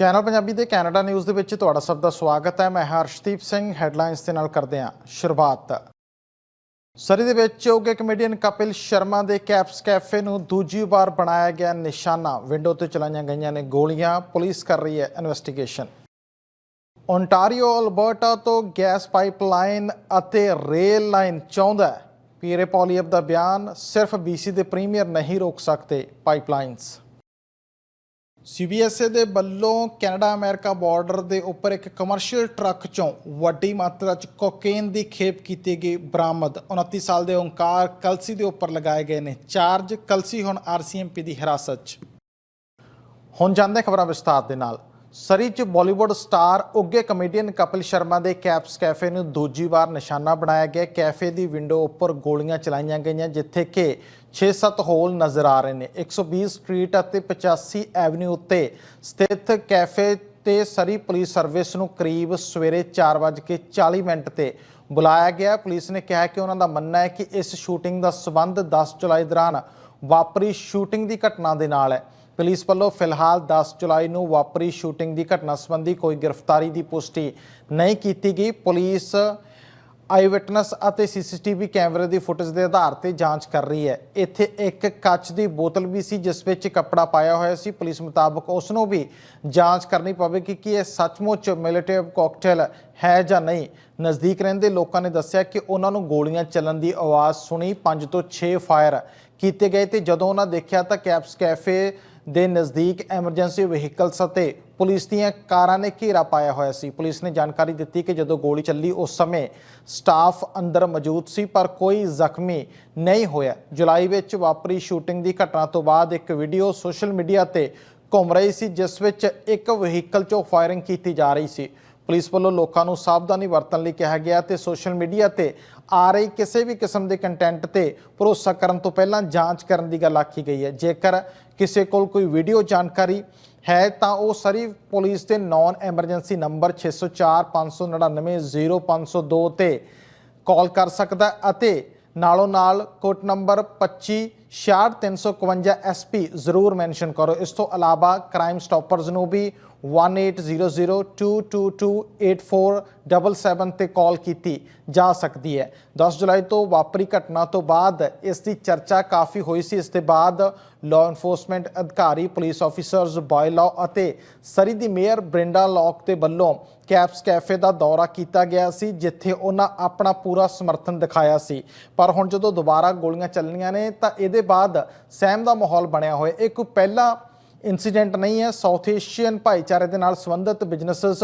Channel Punjabi ਦੇ Canada news ਦੇ ਵਿੱਚ ਤੁਹਾਡਾ ਸਭ ਦਾ ਸਵਾਗਤ ਹੈ। ਮੈਂ ਹਰਸ਼ਦੀਪ ਸਿੰਘ, ਹੈਡਲਾਈਨਸ ਦੇ ਨਾਲ ਕਰਦੇ ਹਾਂ ਸ਼ੁਰੂਆਤ। ਸਰੀ ਦੇ ਵਿੱਚ ਉੱਗੇ ਕਮੇਡੀਅਨ ਕਪਿਲ ਸ਼ਰਮਾ ਦੇ ਕੈਪਸ ਕੈਫੇ ਨੂੰ ਦੂਜੀ ਵਾਰ ਬਣਾਇਆ ਗਿਆ ਨਿਸ਼ਾਨਾ। ਵਿੰਡੋ ਤੇ ਚਲਾਈਆਂ ਗਈਆਂ ਨੇ ਗੋਲੀਆਂ, ਪੁਲਿਸ ਕਰ ਰਹੀ ਹੈ ਇਨਵੈਸਟੀਗੇਸ਼ਨ ਓਨਟਾਰੀਓ ਅਲਬਰਟਾ ਤੋਂ ਗੈਸ ਪਾਈਪਲਾਈਨ ਅਤੇ ਰੇਲ ਲਾਈਨ ਚਾਹੁੰਦਾ ਪੀਰੇ ਪੋਲੀਅਪ ਦਾ ਬਿਆਨ, ਸਿਰਫ ਬੀਸੀ ਦੇ ਪ੍ਰੀਮੀਅਰ ਨਹੀਂ ਰੋਕ ਸਕਦੇ ਪਾਈਪਲਾਈਨਸ। ਸੀਬੀਐਸਏ ਦੇ ਵੱਲੋਂ ਕੈਨੇਡਾ ਅਮਰੀਕਾ ਬਾਰਡਰ ਦੇ ਉੱਪਰ ਇੱਕ ਕਮਰਸ਼ੀਅਲ ਟਰੱਕ ਚੋਂ ਵੱਡੀ ਮਾਤਰਾ 'ਚ ਕੋਕੇਨ ਦੀ ਖੇਪ ਕੀਤੀ ਗਈ ਬਰਾਮਦ। 29 ਸਾਲ ਦੇ ਓਂਕਾਰ ਕਲਸੀ ਦੇ ਉੱਪਰ ਲਗਾਏ ਗਏ ਨੇ। ਚਾਰਜ ਕਲਸੀ ਹੁਣ ਆਰਸੀਐਮਪੀ ਦੀ ਹਿਰਾਸਤ 'ਚ। ਹੁਣ ਜਾਂਦੇ ਖਬਰਾਂ ਵਿਸਤਾਰ ਦੇ ਨਾਲ। ਸਰੀ 'ਚ ਬਾਲੀਵੁੱਡ ਸਟਾਰ ਉੱਗੇ ਕਮੇਡੀਅਨ ਕਪਿਲ ਸ਼ਰਮਾ ਦੇ ਕੈਪਸ ਕੈਫੇ ਨੂੰ ਦੂਜੀ ਵਾਰ ਨਿਸ਼ਾਨਾ ਬਣਾਇਆ ਗਿਆ। ਕੈਫੇ ਦੀ ਵਿੰਡੋ ਉੱਪਰ ਗੋਲੀਆਂ ਚਲਾਈਆਂ ਗਈਆਂ, ਜਿੱਥੇ ਕਿ 6-7 ਹੋਲ ਨਜ਼ਰ ਆ ਰਹੇ ਨੇ। 120 ਸਟਰੀਟ ਅਤੇ 85 ਐਵਨਿਊ ਉੱਤੇ ਸਥਿਤ ਕੈਫੇ ਤੇ ਸਰੀ ਪੁਲਿਸ ਸਰਵਿਸ ਨੂੰ ਕਰੀਬ ਸਵੇਰੇ 4:40 ਮਿੰਟ ਤੇ ਬੁਲਾਇਆ ਗਿਆ। ਪੁਲਿਸ ਨੇ ਕਿਹਾ ਕਿ ਉਹਨਾਂ ਦਾ ਮੰਨਣਾ ਹੈ ਕਿ ਇਸ ਸ਼ੂਟਿੰਗ ਦਾ ਸਬੰਧ 10 ਜੁਲਾਈ ਦੌਰਾਨ ਵਾਪਰੀ ਸ਼ੂਟਿੰਗ ਦੀ ਘਟਨਾ ਦੇ ਨਾਲ ਹੈ। ਪੁਲਿਸ ਵੱਲੋਂ ਫਿਲਹਾਲ 10 ਜੁਲਾਈ ਨੂੰ ਵਾਪਰੀ ਸ਼ੂਟਿੰਗ ਦੀ ਘਟਨਾ ਸੰਬੰਧੀ ਕੋਈ ਗ੍ਰਿਫਤਾਰੀ ਦੀ ਪੁਸ਼ਟੀ ਨਹੀਂ ਕੀਤੀ ਗਈ। ਪੁਲਿਸ ਆਈ ਵਿਟਨੈਸ ਅਤੇ ਸੀਸੀਟੀਵੀ ਕੈਮਰੇ ਦੀ ਫੁਟੇਜ ਦੇ ਆਧਾਰ ਤੇ ਜਾਂਚ ਕਰ ਰਹੀ ਹੈ। ਇੱਥੇ ਇੱਕ ਕੱਚ ਦੀ ਬੋਤਲ ਵੀ ਸੀ, ਜਿਸ ਵਿੱਚ ਕੱਪੜਾ ਪਾਇਆ ਹੋਇਆ ਸੀ। ਪੁਲਿਸ ਮੁਤਾਬਕ ਉਸ ਨੂੰ ਵੀ ਜਾਂਚ ਕਰਨੀ ਪਵੇਗੀ ਕਿ ਇਹ ਸੱਚਮੁੱਚ ਮਿਲਿਟਿਵ ਕਾਕਟੇਲ ਹੈ ਜਾਂ ਨਹੀਂ। ਨਜ਼ਦੀਕ ਰਹਿੰਦੇ ਲੋਕਾਂ ਨੇ ਦੱਸਿਆ ਕਿ ਉਹਨਾਂ ਨੂੰ ਗੋਲੀਆਂ ਚੱਲਣ ਦੀ ਆਵਾਜ਼ ਸੁਣੀ। 5 ਤੋਂ 6 ਫਾਇਰ ਕੀਤੇ ਗਏ ਤੇ ਜਦੋਂ ਉਹਨਾਂ ਦੇਖਿਆ ਤਾਂ ਕੈਪਸ ਕੈਫੇ ਦੇ ਨਜ਼ਦੀਕ ਐਮਰਜੈਂਸੀ ਵਹੀਕਲਸ ਅਤੇ ਪੁਲਿਸ ਦੀਆਂ ਕਾਰਾਂ ਨੇ ਘੇਰਾ ਪਾਇਆ ਹੋਇਆ ਸੀ। ਪੁਲਿਸ ਨੇ ਜਾਣਕਾਰੀ ਦਿੱਤੀ ਕਿ ਜਦੋਂ ਗੋਲੀ ਚੱਲੀ, ਉਸ ਸਮੇਂ ਸਟਾਫ ਅੰਦਰ ਮੌਜੂਦ ਸੀ, ਪਰ ਕੋਈ ਜ਼ਖਮੀ ਨਹੀਂ ਹੋਇਆ। ਜੁਲਾਈ ਵਿੱਚ ਵਾਪਰੀ ਸ਼ੂਟਿੰਗ ਦੀ ਘਟਨਾ ਤੋਂ ਬਾਅਦ ਇੱਕ ਵੀਡੀਓ ਸੋਸ਼ਲ ਮੀਡੀਆ ਤੇ ਘੁੰਮ ਰਹੀ ਸੀ, ਜਿਸ ਵਿੱਚ ਇੱਕ ਵਹੀਕਲ 'ਚੋਂ ਫਾਇਰਿੰਗ ਕੀਤੀ ਜਾ ਰਹੀ ਸੀ। ਪੁਲਿਸ ਵੱਲੋਂ ਲੋਕਾਂ ਨੂੰ ਸਾਵਧਾਨੀ ਵਰਤਣ ਲਈ ਕਿਹਾ ਗਿਆ ਤੇ ਸੋਸ਼ਲ ਮੀਡੀਆ ਤੇ ਆ ਰਹੀ ਕਿਸੇ ਵੀ ਕਿਸਮ ਦੇ ਕੰਟੈਂਟ ਤੇ ਭਰੋਸਾ ਕਰਨ ਤੋਂ ਪਹਿਲਾਂ ਜਾਂਚ ਕਰਨ ਦੀ ਗੱਲ ਆਖੀ ਗਈ ਹੈ। ਜੇਕਰ ਕਿਸੇ ਕੋਲ ਕੋਈ ਵੀਡੀਓ ਜਾਣਕਾਰੀ ਹੈ, ਤਾਂ ਉਹ ਸਰੀ ਪੁਲਿਸ ਦੇ ਨਾਨ ਐਮਰਜੈਂਸੀ ਨੰਬਰ 604 599 0502 ਤੇ ਕਾਲ ਕਰ ਸਕਦਾ ਅਤੇ ਨਾਲੋਂ ਨਾਲ ਕੋਟ ਨੰਬਰ 25 66352 SP ਜ਼ਰੂਰ ਮੈਂਸ਼ਨ ਕਰੋ। ਇਸ ਤੋਂ ਇਲਾਵਾ ਕ੍ਰਾਈਮ ਸਟਾਪਰਸ ਨੂੰ ਵੀ 1800222847 ਤੇ ਕਾਲ ਕੀਤੀ ਜਾ ਸਕਦੀ ਹੈ। 10 ਜੁਲਾਈ ਤੋਂ ਵਾਪਰੀ ਘਟਨਾ ਤੋਂ ਬਾਅਦ ਇਸ ਦੀ ਚਰਚਾ ਕਾਫੀ ਹੋਈ ਸੀ। ਇਸ ਦੇ ਬਾਅਦ ਲਾਅ ਇਨਫੋਰਸਮੈਂਟ ਅਧਿਕਾਰੀ ਪੁਲਿਸ ਆਫੀਸਰਸ ਬਾਇ ਲਾਅ ਅਤੇ ਸਰੀ ਦੀ ਮੇਅਰ ਬ੍ਰਿੰਡਾ ਲੌਕ ਦੇ ਵੱਲੋਂ ਕੈਪਸ ਕੈਫੇ ਦਾ ਦੌਰਾ ਕੀਤਾ ਗਿਆ ਸੀ, ਜਿੱਥੇ ਉਹਨਾਂ ਆਪਣਾ ਪੂਰਾ ਸਮਰਥਨ ਦਿਖਾਇਆ ਸੀ। ਪਰ ਹੁਣ ਜਦੋਂ ਦੁਬਾਰਾ ਗੋਲੀਆਂ ਚੱਲਣੀਆਂ ਨੇ, ਤਾਂ ਇਹਦੇ ਬਾਅਦ ਸਹਿਮ ਦਾ ਮਾਹੌਲ ਬਣਿਆ ਹੋਇਆ। ਇਹ ਕੋਈ ਪਹਿਲਾ ਇਨਸੀਡੈਂਟ ਨਹੀਂ ਹੈ ਸਾਊਥ ਏਸ਼ੀਅਨ ਭਾਈਚਾਰੇ ਦੇ ਨਾਲ ਸੰਬੰਧਿਤ ਬਿਜ਼ਨੈਸਸ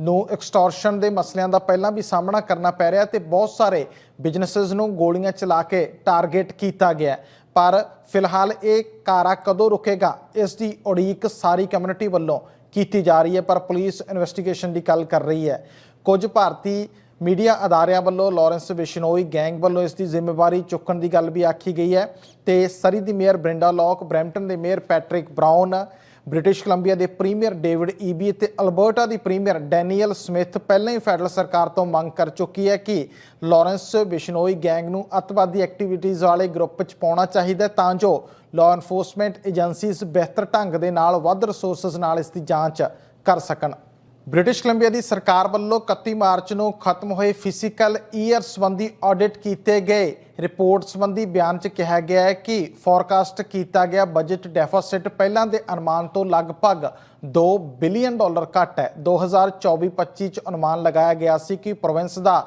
ਨੂੰ ਐਕਸਟੋਰਸ਼ਨ ਦੇ ਮਸਲਿਆਂ ਦਾ ਪਹਿਲਾਂ ਵੀ ਸਾਹਮਣਾ ਕਰਨਾ ਪੈ ਰਿਹਾ ਤੇ ਬਹੁਤ ਸਾਰੇ ਬਿਜ਼ਨੈਸਸ ਨੂੰ ਗੋਲੀਆਂ ਚਲਾ ਕੇ ਟਾਰਗੇਟ ਕੀਤਾ ਗਿਆ ਪਰ ਫਿਲਹਾਲ ਇਹ ਕਾਰਾ ਕਦੋਂ ਰੁਕੇਗਾ, ਇਸ ਦੀ ਉਡੀਕ ਸਾਰੀ ਕਮਿਊਨਿਟੀ ਵੱਲੋਂ ਕੀਤੀ ਜਾ ਰਹੀ ਹੈ, ਪਰ ਪੁਲਿਸ ਇਨਵੈਸਟੀਗੇਸ਼ਨ ਦੀ ਗੱਲ ਕਰ ਰਹੀ ਹੈ। ਕੁਝ ਭਾਰਤੀ ਮੀਡੀਆ ਅਦਾਰਿਆਂ ਵੱਲੋਂ ਲਾਰੈਂਸ ਬਿਸ਼ਨੋਈ ਗੈਂਗ ਵੱਲੋਂ ਇਸ ਦੀ ਜ਼ਿੰਮੇਵਾਰੀ ਚੁੱਕਣ ਦੀ ਗੱਲ ਵੀ ਆਖੀ ਗਈ ਹੈ। ਤੇ ਸਰੀ ਦੀ ਮੇਅਰ ਬ੍ਰਿੰਡਾ ਲੌਕ, ਬ੍ਰੈਂਪਟਨ ਦੇ mayor Patrick Brown British Columbia ਦੇ ਪ੍ਰੀਮੀਅਰ ਡੇਵਿਡ ਈਬੀ ਤੇ ਅਲਬਰਟਾ ਦੀ ਪ੍ਰੀਮੀਅਰ ਡੈਨੀਅਲ ਸਮਿਥ ਪਹਿਲਾਂ ਹੀ ਫੈਡਰਲ ਸਰਕਾਰ ਤੋਂ ਮੰਗ ਕਰ ਚੁੱਕੀ ਹੈ ਕਿ ਲਾਰੈਂਸ ਬਿਸ਼ਨੋਈ ਗੈਂਗ ਨੂੰ ਅੱਤਵਾਦੀ ਐਕਟੀਵਿਟੀਜ਼ ਵਾਲੇ ਗਰੁੱਪ 'ਚ ਪਾਉਣਾ ਚਾਹੀਦਾ ਤਾਂ ਜੋ ਲਾਅ ਐਨਫੋਰਸਮੈਂਟ ਏਜੰਸੀਜ਼ ਬਿਹਤਰ ਢੰਗ ਦੇ ਨਾਲ ਵੱਧ ਰਿਸੋਰਸਸ ਨਾਲ ਇਸ ਦੀ ਜਾਂਚ ਕਰ ਸਕਣ। ਬ੍ਰਿਟਿਸ਼ ਕੋਲੰਬੀਆ ਦੀ ਸਰਕਾਰ ਵੱਲੋਂ 31 ਮਾਰਚ ਨੂੰ ਖਤਮ ਹੋਏ ਫਿਜ਼ੀਕਲ ਈਅਰ ਸੰਬੰਧੀ ਆਡਿਟ ਕੀਤੇ ਗਏ ਰਿਪੋਰਟ ਸੰਬੰਧੀ ਬਿਆਨ 'ਚ ਕਿਹਾ ਗਿਆ ਹੈ ਕਿ ਫੋਰਕਾਸਟ ਕੀਤਾ ਗਿਆ ਬਜਟ ਡੈਫਿਸਿਟ ਪਹਿਲਾਂ ਦੇ ਅਨੁਮਾਨ ਤੋਂ ਲਗਭਗ 2 ਬਿਲੀਅਨ ਡਾਲਰ ਘੱਟ ਹੈ। 2024-25 'ਚ ਅਨੁਮਾਨ ਲਗਾਇਆ ਗਿਆ ਸੀ ਕਿ ਪ੍ਰੋਵਿੰਸ ਦਾ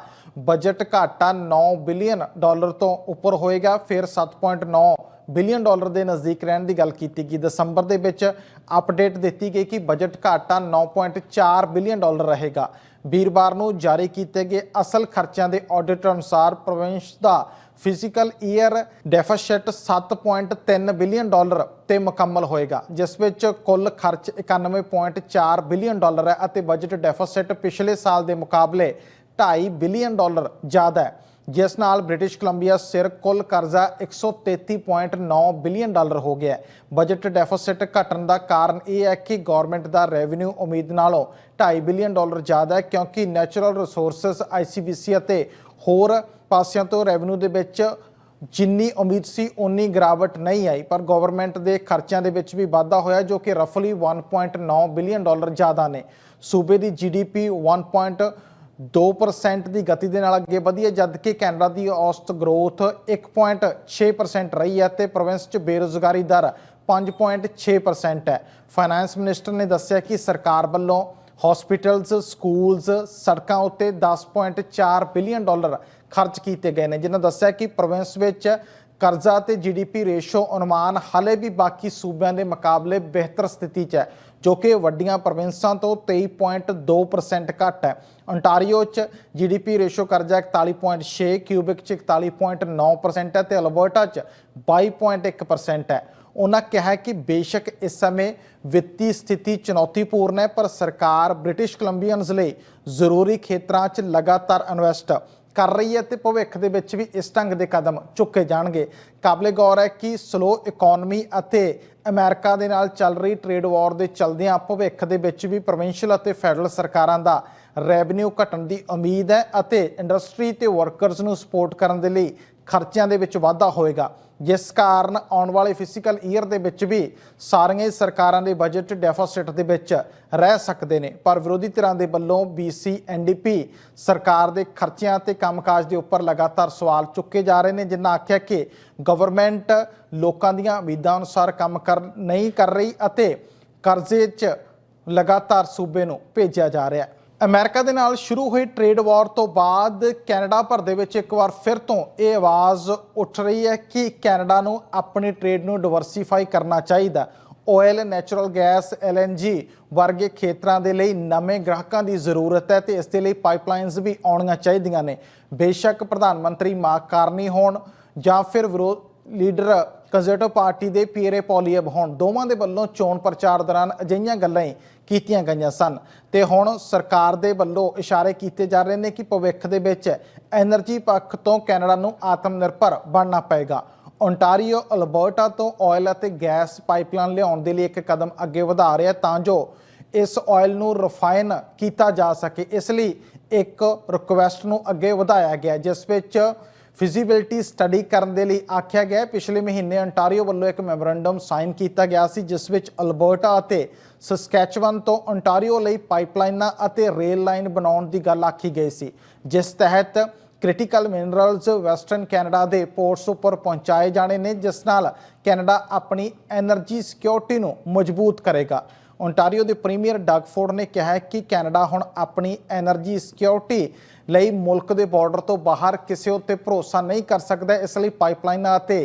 ਬਜਟ ਘਾਟਾ 9 ਬਿਲੀਅਨ ਡਾਲਰ ਤੋਂ ਉੱਪਰ ਹੋਏਗਾ, ਫਿਰ 7.9 ਬਿਲੀਅਨ ਡਾਲਰ ਦੇ ਨਜ਼ਦੀਕ ਰਹਿਣ ਦੀ ਗੱਲ ਕੀਤੀ ਗਈ। ਦਸੰਬਰ ਦੇ ਵਿੱਚ ਅਪਡੇਟ ਦਿੱਤੀ ਗਈ ਕਿ ਬਜਟ ਘਾਟਾ 9.4 ਬਿਲੀਅਨ ਡਾਲਰ ਰਹੇਗਾ। ਵੀਰਵਾਰ ਨੂੰ ਜਾਰੀ ਕੀਤੇ ਗਏ ਅਸਲ ਖਰਚਿਆਂ ਦੇ ਆਡਿਟ ਅਨੁਸਾਰ ਪ੍ਰੋਵਿੰਸ ਦਾ physical year deficit 7.3 billion dollar ਤੇ ਮੁਕੰਮਲ ਹੋਏਗਾ, ਜਿਸ ਵਿੱਚ ਕੁੱਲ ਖਰਚ 91.4 ਬਿਲੀਅਨ ਡਾਲਰ ਹੈ ਅਤੇ ਬਜਟ ਡੈਫਿਸਿਟ ਪਿਛਲੇ ਸਾਲ ਦੇ ਮੁਕਾਬਲੇ 2.5 ਬਿਲੀਅਨ ਡਾਲਰ ਜ਼ਿਆਦਾ ਹੈ। ਜਿਸ ਨਾਲ ਬ੍ਰਿਟਿਸ਼ ਕੋਲੰਬੀਆ ਸਿਰ ਕੁੱਲ ਕਰਜ਼ਾ 133.9 ਬਿਲੀਅਨ ਡਾਲਰ ਹੋ ਗਿਆ ਹੈ। ਬਜਟ ਡੈਫਿਸਿਟ ਘਟਣ ਦਾ ਕਾਰਨ ਇਹ ਹੈ ਕਿ ਗਵਰਨਮੈਂਟ ਦਾ ਰੈਵਨਿਊ ਉਮੀਦ ਨਾਲੋਂ 2.5 ਬਿਲੀਅਨ ਡਾਲਰ ਜ਼ਿਆਦਾ ਹੈ ਕਿਉਂਕਿ ਨੈਚੁਰਲ ਰਿਸੋਰਸਸ ਆਈਸੀਬੀਸੀ ਅਤੇ ਹੋਰ ਪਾਸਿਆਂ ਤੋਂ ਰੈਵਨਿਊ ਦੇ ਵਿੱਚ ਜਿੰਨੀ ਉਮੀਦ ਸੀ ਉਨੀ ਗਿਰਾਵਟ ਨਹੀਂ ਆਈ। ਪਰ ਗਵਰਨਮੈਂਟ ਦੇ ਖਰਚਿਆਂ ਦੇ ਵਿੱਚ ਵੀ ਵਾਧਾ ਹੋਇਆ ਜੋ ਕਿ ਰਫਲੀ 1.9 ਬਿਲੀਅਨ ਡਾਲਰ ਜ਼ਿਆਦਾ ਨੇ। ਸੂਬੇ ਦੀ ਜੀਡੀਪੀ 1.2% ਦੀ ਗਤੀ ਦੇ ਨਾਲ ਅੱਗੇ ਵਧੀ ਹੈ, ਜਦਕਿ ਕੈਨੇਡਾ ਦੀ ਔਸਤ ਗਰੋਥ 1.6% ਰਹੀ ਹੈ ਤੇ ਪ੍ਰੋਵਿੰਸ 'ਚ ਬੇਰੁਜ਼ਗਾਰੀ ਦਰ 5.6% ਹੈ। ਫਾਈਨੈਂਸ ਮਿਨਿਸਟਰ ਨੇ ਦੱਸਿਆ ਕਿ ਸਰਕਾਰ ਵੱਲੋਂ ਹਸਪੀਟਲਸ ਸਕੂਲਸ ਸੜਕਾਂ ਉੱਤੇ 10.4 ਬਿਲੀਅਨ ਡਾਲਰ ਖਰਚ ਕੀਤੇ ਗਏ ਨੇ, ਜਿਨ੍ਹਾਂ ਦੱਸਿਆ ਕਿ ਪ੍ਰੋਵਿੰਸ ਵਿੱਚ ਕਰਜ਼ਾ ਤੇ ਜੀਡੀਪੀ ਰੇਸ਼ੋ ਅਨੁਮਾਨ ਹਾਲੇ ਵੀ ਬਾਕੀ ਸੂਬਿਆਂ ਦੇ ਮੁਕਾਬਲੇ ਬਿਹਤਰ ਸਥਿਤੀ 'ਚ ਹੈ। ਜੋ ਕਿ ਵੱਡੀਆਂ ਪ੍ਰੋਵਿੰਸਾਂ ਤੋਂ 23.2% ਘੱਟ ਹੈ। ਅੰਟਾਰੀਓ 'ਚ ਜੀਡੀਪੀ ਰੇਸ਼ੋ ਕਰਜ਼ਾ 41.6 ਕਿਊਬਿਕ 'ਚ 41.9% ਹੈ ਤੇ ਅਲਬਰਟਾ 'ਚ 22.1% ਹੈ। ਉਹਨਾਂ ਕਿਹਾ ਕਿ ਬੇਸ਼ੱਕ ਇਸ ਸਮੇਂ ਵਿੱਤੀ ਸਥਿਤੀ ਚੁਣੌਤੀਪੂਰਨ ਹੈ, ਪਰ ਸਰਕਾਰ ਬ੍ਰਿਟਿਸ਼ ਕੋਲੰਬੀਅਨਸ ਲਈ ਜ਼ਰੂਰੀ ਖੇਤਰਾਂ 'ਚ ਲਗਾਤਾਰ ਇਨਵੈਸਟ ਕਰ ਰਹੀ ਹੈ ਤੇ ਭਵਿੱਖ ਦੇ ਵਿੱਚ ਵੀ ਇਸ ਢੰਗ ਦੇ ਕਦਮ ਚੁੱਕੇ ਜਾਣਗੇ। ਕਾਬਲੇ ਗੌਰ ਹੈ ਕਿ ਸਲੋ ਇਕਨੋਮੀ ਅਤੇ ਅਮਰੀਕਾ ਦੇ ਨਾਲ ਚੱਲ ਰਹੀ ਟ੍ਰੇਡ ਵਾਰ ਦੇ ਚਲਦਿਆਂ ਭਵਿੱਖ ਦੇ ਵਿੱਚ ਵੀ ਪ੍ਰੋਵਿੰਸ਼ੀਅਲ ਅਤੇ ਫੈਡਰਲ ਸਰਕਾਰਾਂ ਦਾ ਰੈਵਨਿਊ ਘਟਣ ਦੀ ਉਮੀਦ ਹੈ ਅਤੇ ਇੰਡਸਟਰੀ ਤੇ ਵਰਕਰਸ ਨੂੰ ਸਪੋਰਟ ਕਰਨ ਦੇ ਲਈ ਖਰਚਿਆਂ ਦੇ ਵਿੱਚ ਵਾਧਾ ਹੋਏਗਾ। ਜਿਸ ਕਾਰਨ ਆਉਣ ਵਾਲੇ ਫਿਜ਼ੀਕਲ ਈਅਰ ਦੇ ਵਿੱਚ ਵੀ ਸਾਰੀਆਂ ਸਰਕਾਰਾਂ ਦੇ ਬਜਟ ਡੈਫਿਸਿਟ ਦੇ ਵਿੱਚ ਰਹਿ ਸਕਦੇ ਨੇ। ਪਰ ਵਿਰੋਧੀ ਧਿਰਾਂ ਦੇ ਵੱਲੋਂ BC NDP ਸਰਕਾਰ ਦੇ ਖਰਚਿਆਂ ਤੇ ਕੰਮਕਾਜ ਦੇ ਉੱਪਰ ਲਗਾਤਾਰ ਸਵਾਲ ਚੁੱਕੇ ਜਾ ਰਹੇ ਨੇ, ਜਿਨ੍ਹਾਂ ਆਖਿਆ ਕਿ ਗਵਰਨਮੈਂਟ ਲੋਕਾਂ ਦੀਆਂ ਉਮੀਦਾਂ ਅਨੁਸਾਰ ਕੰਮ ਕਰ ਨਹੀਂ ਕਰ ਰਹੀ ਅਤੇ ਕਰਜ਼ੇ 'ਚ ਲਗਾਤਾਰ ਸੂਬੇ ਨੂੰ ਭੇਜਿਆ ਜਾ ਰਿਹਾ। ਹੈ ਅਮਰੀਕਾ ਦੇ ਨਾਲ ਸ਼ੁਰੂ ਹੋਈ ਟ੍ਰੇਡ ਵਾਰ ਤੋਂ ਬਾਅਦ ਕੈਨੇਡਾ ਭਰ ਦੇ ਵਿੱਚ ਇੱਕ ਵਾਰ ਫਿਰ ਤੋਂ ਇਹ ਆਵਾਜ਼ ਉੱਠ ਰਹੀ ਹੈ ਕਿ ਕੈਨੇਡਾ ਨੂੰ ਆਪਣੀ ਟ੍ਰੇਡ ਨੂੰ ਡਿਵਰਸੀਫਾਈ ਕਰਨਾ ਚਾਹੀਦਾ। ਆਇਲ ਨੈਚੁਰਲ ਗੈਸ LNG ਵਰਗੇ ਖੇਤਰਾਂ ਦੇ ਲਈ ਨਵੇਂ ਗ੍ਰਾਹਕਾਂ ਦੀ ਜ਼ਰੂਰਤ ਹੈ ਤੇ ਇਸ ਦੇ ਲਈ ਪਾਈਪਲਾਈਨਸ ਵੀ ਆਉਣੀਆਂ ਚਾਹੀਦੀਆਂ ਨੇ। ਬੇਸ਼ੱਕ ਪ੍ਰਧਾਨ ਮੰਤਰੀ ਮਾਰਕ ਕਾਰਨੀ ਹੋਣ ਜਾਂ ਫਿਰ ਵਿਰੋਧ ਲੀਡਰ ਕੰਜ਼ਰਵੇਟਿਵ ਪਾਰਟੀ ਦੇ ਪੀਰੇ ਪੋਲੀਅਬ ਹੋਣ, ਦੋਵਾਂ ਦੇ ਵੱਲੋਂ ਚੋਣ ਪ੍ਰਚਾਰ ਦੌਰਾਨ ਅਜਿਹੀਆਂ ਗੱਲਾਂ ਹੀ ਕੀਤੀਆਂ ਗਈਆਂ ਸਨ। ਤੇ ਹੁਣ ਸਰਕਾਰ ਦੇ ਵੱਲੋਂ ਇਸ਼ਾਰੇ ਕੀਤੇ ਜਾ ਰਹੇ ਨੇ ਕਿ ਭਵਿੱਖ ਦੇ ਵਿੱਚ ਐਨਰਜੀ ਪੱਖ ਤੋਂ ਕੈਨੇਡਾ ਨੂੰ ਆਤਮ ਨਿਰਭਰ ਬਣਨਾ ਪਏਗਾ। ਓਨਟਾਰੀਓ ਅਲਬਰਟਾ ਤੋਂ ਆਇਲ ਅਤੇ ਗੈਸ ਪਾਈਪਲਾਈਨ ਲਿਆਉਣ ਦੇ ਲਈ ਇੱਕ ਕਦਮ ਅੱਗੇ ਵਧਾ ਰਿਹਾ ਤਾਂ ਜੋ ਇਸ ਆਇਲ ਨੂੰ ਰਿਫਾਈਨ ਕੀਤਾ ਜਾ ਸਕੇ। ਇਸ ਲਈ ਇੱਕ ਰਿਕੁਐਸਟ ਨੂੰ ਅੱਗੇ ਵਧਾਇਆ ਗਿਆ, ਜਿਸ ਵਿੱਚ ਫਿਜ਼ੀਬਿਲਟੀ ਸਟੱਡੀ ਕਰਨ ਦੇ ਲਈ ਆਖਿਆ ਗਿਆ ਪਿਛਲੇ ਮਹੀਨੇ ਅੰਟਾਰੀਓ ਵੱਲੋਂ ਇੱਕ ਮੈਮੋਰੈਂਡਮ ਸਾਈਨ ਕੀਤਾ ਗਿਆ ਸੀ, ਜਿਸ ਵਿੱਚ ਅਲਬਰਟਾ ਅਤੇ ਸਸਕੈਚਵਨ ਤੋਂ ਅੰਟਾਰੀਓ ਲਈ ਪਾਈਪਲਾਈਨਾਂ ਅਤੇ ਰੇਲ ਲਾਈਨ ਬਣਾਉਣ ਦੀ ਗੱਲ ਆਖੀ ਗਈ ਸੀ। ਜਿਸ ਤਹਿਤ ਕ੍ਰਿਟੀਕਲ ਮਿਨਰਲਸ ਵੈਸਟਰਨ ਕੈਨੇਡਾ ਦੇ ਪੋਰਟਸ ਉੱਪਰ ਪਹੁੰਚਾਏ ਜਾਣੇ ਨੇ, ਜਿਸ ਨਾਲ ਕੈਨੇਡਾ ਆਪਣੀ એનર્ਜੀ ਸਿਕਿਉਰਿਟੀ ਨੂੰ ਮਜ਼ਬੂਤ ਕਰੇਗਾ। ਓਨਟਾਰੀਓ ਦੇ ਪ੍ਰੀਮੀਅਰ ਡਗ ਫੋਰਡ ਨੇ ਕਿਹਾ ਹੈ ਕਿ ਕੈਨੇਡਾ ਹੁਣ ਆਪਣੀ એનર્ਜੀ ਸਿਕਿਉਰਿਟੀ ਲਈ ਮੁਲਕ ਦੇ ਬਾਰਡਰ ਤੋਂ ਬਾਹਰ ਕਿਸੇ ਉੱਤੇ ਭਰੋਸਾ ਨਹੀਂ ਕਰ ਸਕਦਾ। ਇਸ ਲਈ ਪਾਈਪਲਾਈਨਾਂ ਅਤੇ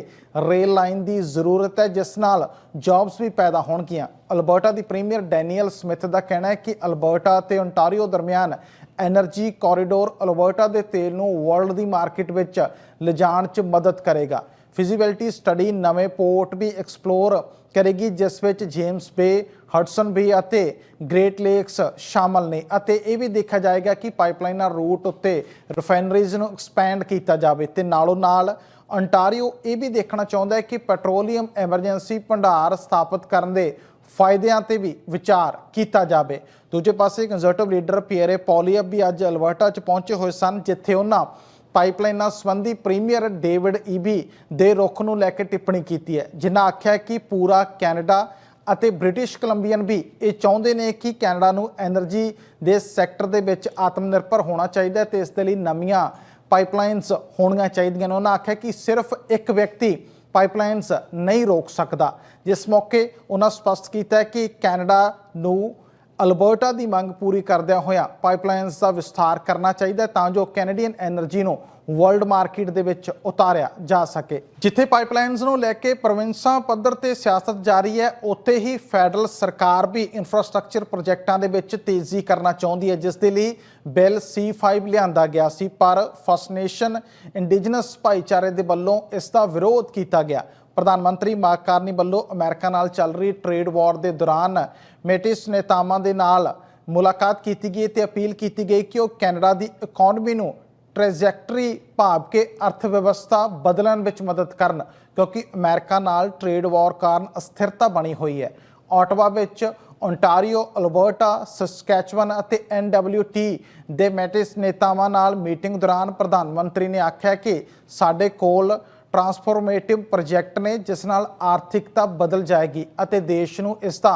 ਰੇਲ ਲਾਈਨ ਦੀ ਜ਼ਰੂਰਤ ਹੈ, ਜਿਸ ਨਾਲ ਜੌਬਸ ਵੀ ਪੈਦਾ ਹੋਣਗੀਆਂ। ਅਲਬਰਟਾ ਦੀ ਪ੍ਰੀਮੀਅਰ ਡੈਨੀਅਲ ਸਮਿਥ ਦਾ ਕਹਿਣਾ ਹੈ ਕਿ ਅਲਬਰਟਾ ਅਤੇ ਓਨਟਾਰੀਓ ਦਰਮਿਆਨ એનર્ਜੀ ਕੋਰੀਡੋਰ ਅਲਬਰਟਾ ਦੇ ਤੇਲ ਨੂੰ ਵਰਲਡ ਦੀ ਮਾਰਕੀਟ ਵਿੱਚ ਲਿਜਾਣ 'ਚ ਮਦਦ ਕਰੇਗਾ। ਫਿਜ਼ੀਬਿਲਟੀ ਸਟੱਡੀ ਨਵੇਂ ਪੋਰਟ ਵੀ ਐਕਸਪਲੋਰ ਕਰੇਗੀ, ਜਿਸ ਵਿੱਚ ਜੇਮਸ ਬੇ ਹਟਸਨ ਬੇ ਅਤੇ ਗ੍ਰੇਟ ਲੇਕਸ ਸ਼ਾਮਲ ਨੇ। ਅਤੇ ਇਹ ਵੀ ਦੇਖਿਆ ਜਾਏਗਾ ਕਿ ਪਾਈਪਲਾਈਨਾਂ ਰੂਟ ਉੱਤੇ ਰਿਫਾਈਨਰੀਜ਼ ਨੂੰ ਐਕਸਪੈਂਡ ਕੀਤਾ ਜਾਵੇ ਤੇ ਨਾਲੋਂ ਨਾਲ ਅੰਟਾਰੀਓ ਇਹ ਵੀ ਦੇਖਣਾ ਚਾਹੁੰਦਾ ਹੈ ਕਿ ਪੈਟਰੋਲੀਅਮ ਐਮਰਜੈਂਸੀ ਭੰਡਾਰ ਸਥਾਪਿਤ ਕਰਨ ਦੇ ਫਾਇਦਿਆਂ ਤੇ ਵੀ ਵਿਚਾਰ ਕੀਤਾ ਜਾਵੇ। ਦੂਜੇ ਪਾਸੇ ਕੰਜ਼ਰਵੇਟਿਵ ਲੀਡਰ ਪੀਅਰੇ ਪੌਲੀਅਬ ਵੀ ਅੱਜ ਅਲਬਰਟਾ 'ਚ ਪਹੁੰਚੇ ਹੋਏ ਸਨ, ਜਿੱਥੇ ਉਹਨਾਂ ਪਾਈਪਲਾਈਨਾਂ ਸੰਬੰਧੀ ਪ੍ਰੀਮੀਅਰ ਡੇਵਿਡ ਈਬੀ ਦੇ ਰੁਖ ਨੂੰ ਲੈ ਕੇ ਟਿੱਪਣੀ ਕੀਤੀ ਹੈ, ਜਿਨ੍ਹਾਂ ਆਖਿਆ ਕਿ ਪੂਰਾ ਕੈਨੇਡਾ ਅਤੇ ਬ੍ਰਿਟਿਸ਼ ਕੋਲੰਬੀਅਨ ਵੀ ਇਹ ਚਾਹੁੰਦੇ ਨੇ ਕਿ ਕੈਨੇਡਾ ਨੂੰ એનર્ਜੀ ਦੇ ਸੈਕਟਰ ਦੇ ਵਿੱਚ ਆਤਮ ਨਿਰਭਰ ਹੋਣਾ ਚਾਹੀਦਾ ਤੇ ਇਸ ਦੇ ਲਈ ਨਵੀਆਂ ਪਾਈਪਲਾਈਨਸ ਹੋਣੀਆਂ ਚਾਹੀਦੀਆਂ ਨੇ। ਉਹਨਾਂ ਆਖਿਆ ਕਿ ਸਿਰਫ ਇੱਕ ਵਿਅਕਤੀ ਪਾਈਪਲਾਈਨਸ ਨਹੀਂ ਰੋਕ ਸਕਦਾ। ਜਿਸ ਮੌਕੇ ਉਹਨਾਂ ਸਪਸ਼ਟ ਕੀਤਾ ਕਿ ਕੈਨੇਡਾ ਨੂੰ ਅਲਬਰਟਾ ਦੀ ਮੰਗ ਪੂਰੀ ਕਰਦਿਆਂ ਹੋਇਆ ਪਾਈਪਲਾਈਨਸ ਦਾ ਵਿਸਥਾਰ ਕਰਨਾ ਚਾਹੀਦਾ ਤਾਂ ਜੋ ਕੈਨੇਡੀਅਨ એનર્ਜੀ ਨੂੰ ਵਰਲਡ ਮਾਰਕੀਟ ਦੇ ਵਿੱਚ ਉਤਾਰਿਆ ਜਾ ਸਕੇ। ਜਿੱਥੇ ਪਾਈਪਲਾਈਨਸ ਨੂੰ ਲੈ ਕੇ ਪ੍ਰੋਵਿੰਸਾਂ ਪੱਧਰ ਤੇ ਸਿਆਸਤ ਜਾਰੀ ਹੈ, ਉੱਥੇ ਹੀ ਫੈਡਰਲ ਸਰਕਾਰ ਵੀ ਇਨਫਰਾਸਟ੍ਰਕਚਰ ਪ੍ਰੋਜੈਕਟਾਂ ਦੇ ਵਿੱਚ ਤੇਜ਼ੀ ਕਰਨਾ ਚਾਹੁੰਦੀ ਹੈ, ਜਿਸ ਦੇ ਲਈ ਬਿੱਲ C5 ਲਿਆਂਦਾ ਗਿਆ ਸੀ, ਪਰ ਫਸਟ ਨੇਸ਼ਨ ਇੰਡੀਜਨਸ ਭਾਈਚਾਰੇ ਦੇ ਵੱਲੋਂ ਇਸ ਦਾ ਵਿਰੋਧ ਕੀਤਾ ਗਿਆ। ਪ੍ਰਧਾਨ ਮੰਤਰੀ ਮਾਰਕ ਕਾਰਨੀ ਵੱਲੋਂ ਅਮਰੀਕਾ ਨਾਲ ਚੱਲ ਰਹੀ ਟ੍ਰੇਡ ਵਾਰ ਦੇ ਦੌਰਾਨ ਮੇਟਿਸ ਨੇਤਾਵਾਂ ਦੇ ਨਾਲ ਮੁਲਾਕਾਤ ਕੀਤੀ ਗਈ ਤੇ ਅਪੀਲ ਕੀਤੀ ਗਈ ਕਿ ਉਹ ਕੈਨੇਡਾ ਦੀ ਇਕਨੋਮੀ ਨੂੰ ਟ੍ਰੈਜੈਕਟਰੀ ਭਾਵ ਕੇ ਅਰਥ ਵਿਵਸਥਾ ਬਦਲਣ ਵਿੱਚ ਮਦਦ ਕਰਨ, ਕਿਉਂਕਿ ਅਮਰੀਕਾ ਨਾਲ ਟ੍ਰੇਡ ਵਾਰ ਕਾਰਨ ਅਸਥਿਰਤਾ ਬਣੀ ਹੋਈ ਹੈ। ਆਟਵਾ ਵਿੱਚ ਓਨਟਾਰੀਓ ਅਲਬਰਟਾ, ਸਸਕੈਚਵਨ ਅਤੇ NWT ਦੇ ਮੈਟਿਸ ਨੇਤਾਵਾਂ ਨਾਲ ਮੀਟਿੰਗ ਦੌਰਾਨ ਪ੍ਰਧਾਨ ਮੰਤਰੀ ਨੇ ਆਖਿਆ ਕਿ ਸਾਡੇ ਕੋਲ ਟਰਾਂਸਫਾਰਮੇਟਿਵ ਪ੍ਰੋਜੈਕਟ ਨੇ ਜਿਸ ਨਾਲ ਆਰਥਿਕਤਾ ਬਦਲ ਜਾਏਗੀ ਅਤੇ ਦੇਸ਼ ਨੂੰ ਇਸ ਦਾ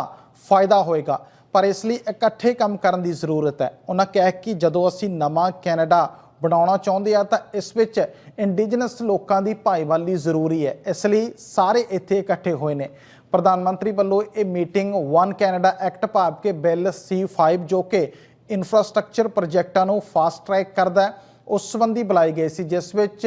ਫਾਇਦਾ ਹੋਏਗਾ। ਪਰ ਇਸ ਲਈ ਇਕੱਠੇ ਕੰਮ ਕਰਨ ਦੀ ਜ਼ਰੂਰਤ ਹੈ। ਉਹਨਾਂ ਕਿਹਾ ਕਿ ਜਦੋਂ ਅਸੀਂ ਨਵਾਂ ਕੈਨੇਡਾ ਬਣਾਉਣਾ ਚਾਹੁੰਦੇ ਆ ਤਾਂ ਇਸ ਵਿੱਚ ਇੰਡੀਜਨਸ ਲੋਕਾਂ ਦੀ ਭਾਈਵਾਲੀ ਜ਼ਰੂਰੀ ਹੈ। ਇਸ ਲਈ ਸਾਰੇ ਇੱਥੇ ਇਕੱਠੇ ਹੋਏ ਨੇ। ਪ੍ਰਧਾਨ ਮੰਤਰੀ ਵੱਲੋਂ ਇਹ ਮੀਟਿੰਗ ਵਨ ਕੈਨੇਡਾ ਐਕਟ ਭਾਵ ਕੇ ਬਿੱਲ C5 ਜੋ ਕਿ ਇਨਫਰਾਸਟ੍ਰਕਚਰ ਪ੍ਰੋਜੈਕਟਾਂ ਨੂੰ ਫਾਸਟ ਟਰੈਕ ਕਰਦਾ ਉਸ ਸੰਬੰਧੀ ਬੁਲਾਈ ਗਈ ਸੀ, ਜਿਸ ਵਿੱਚ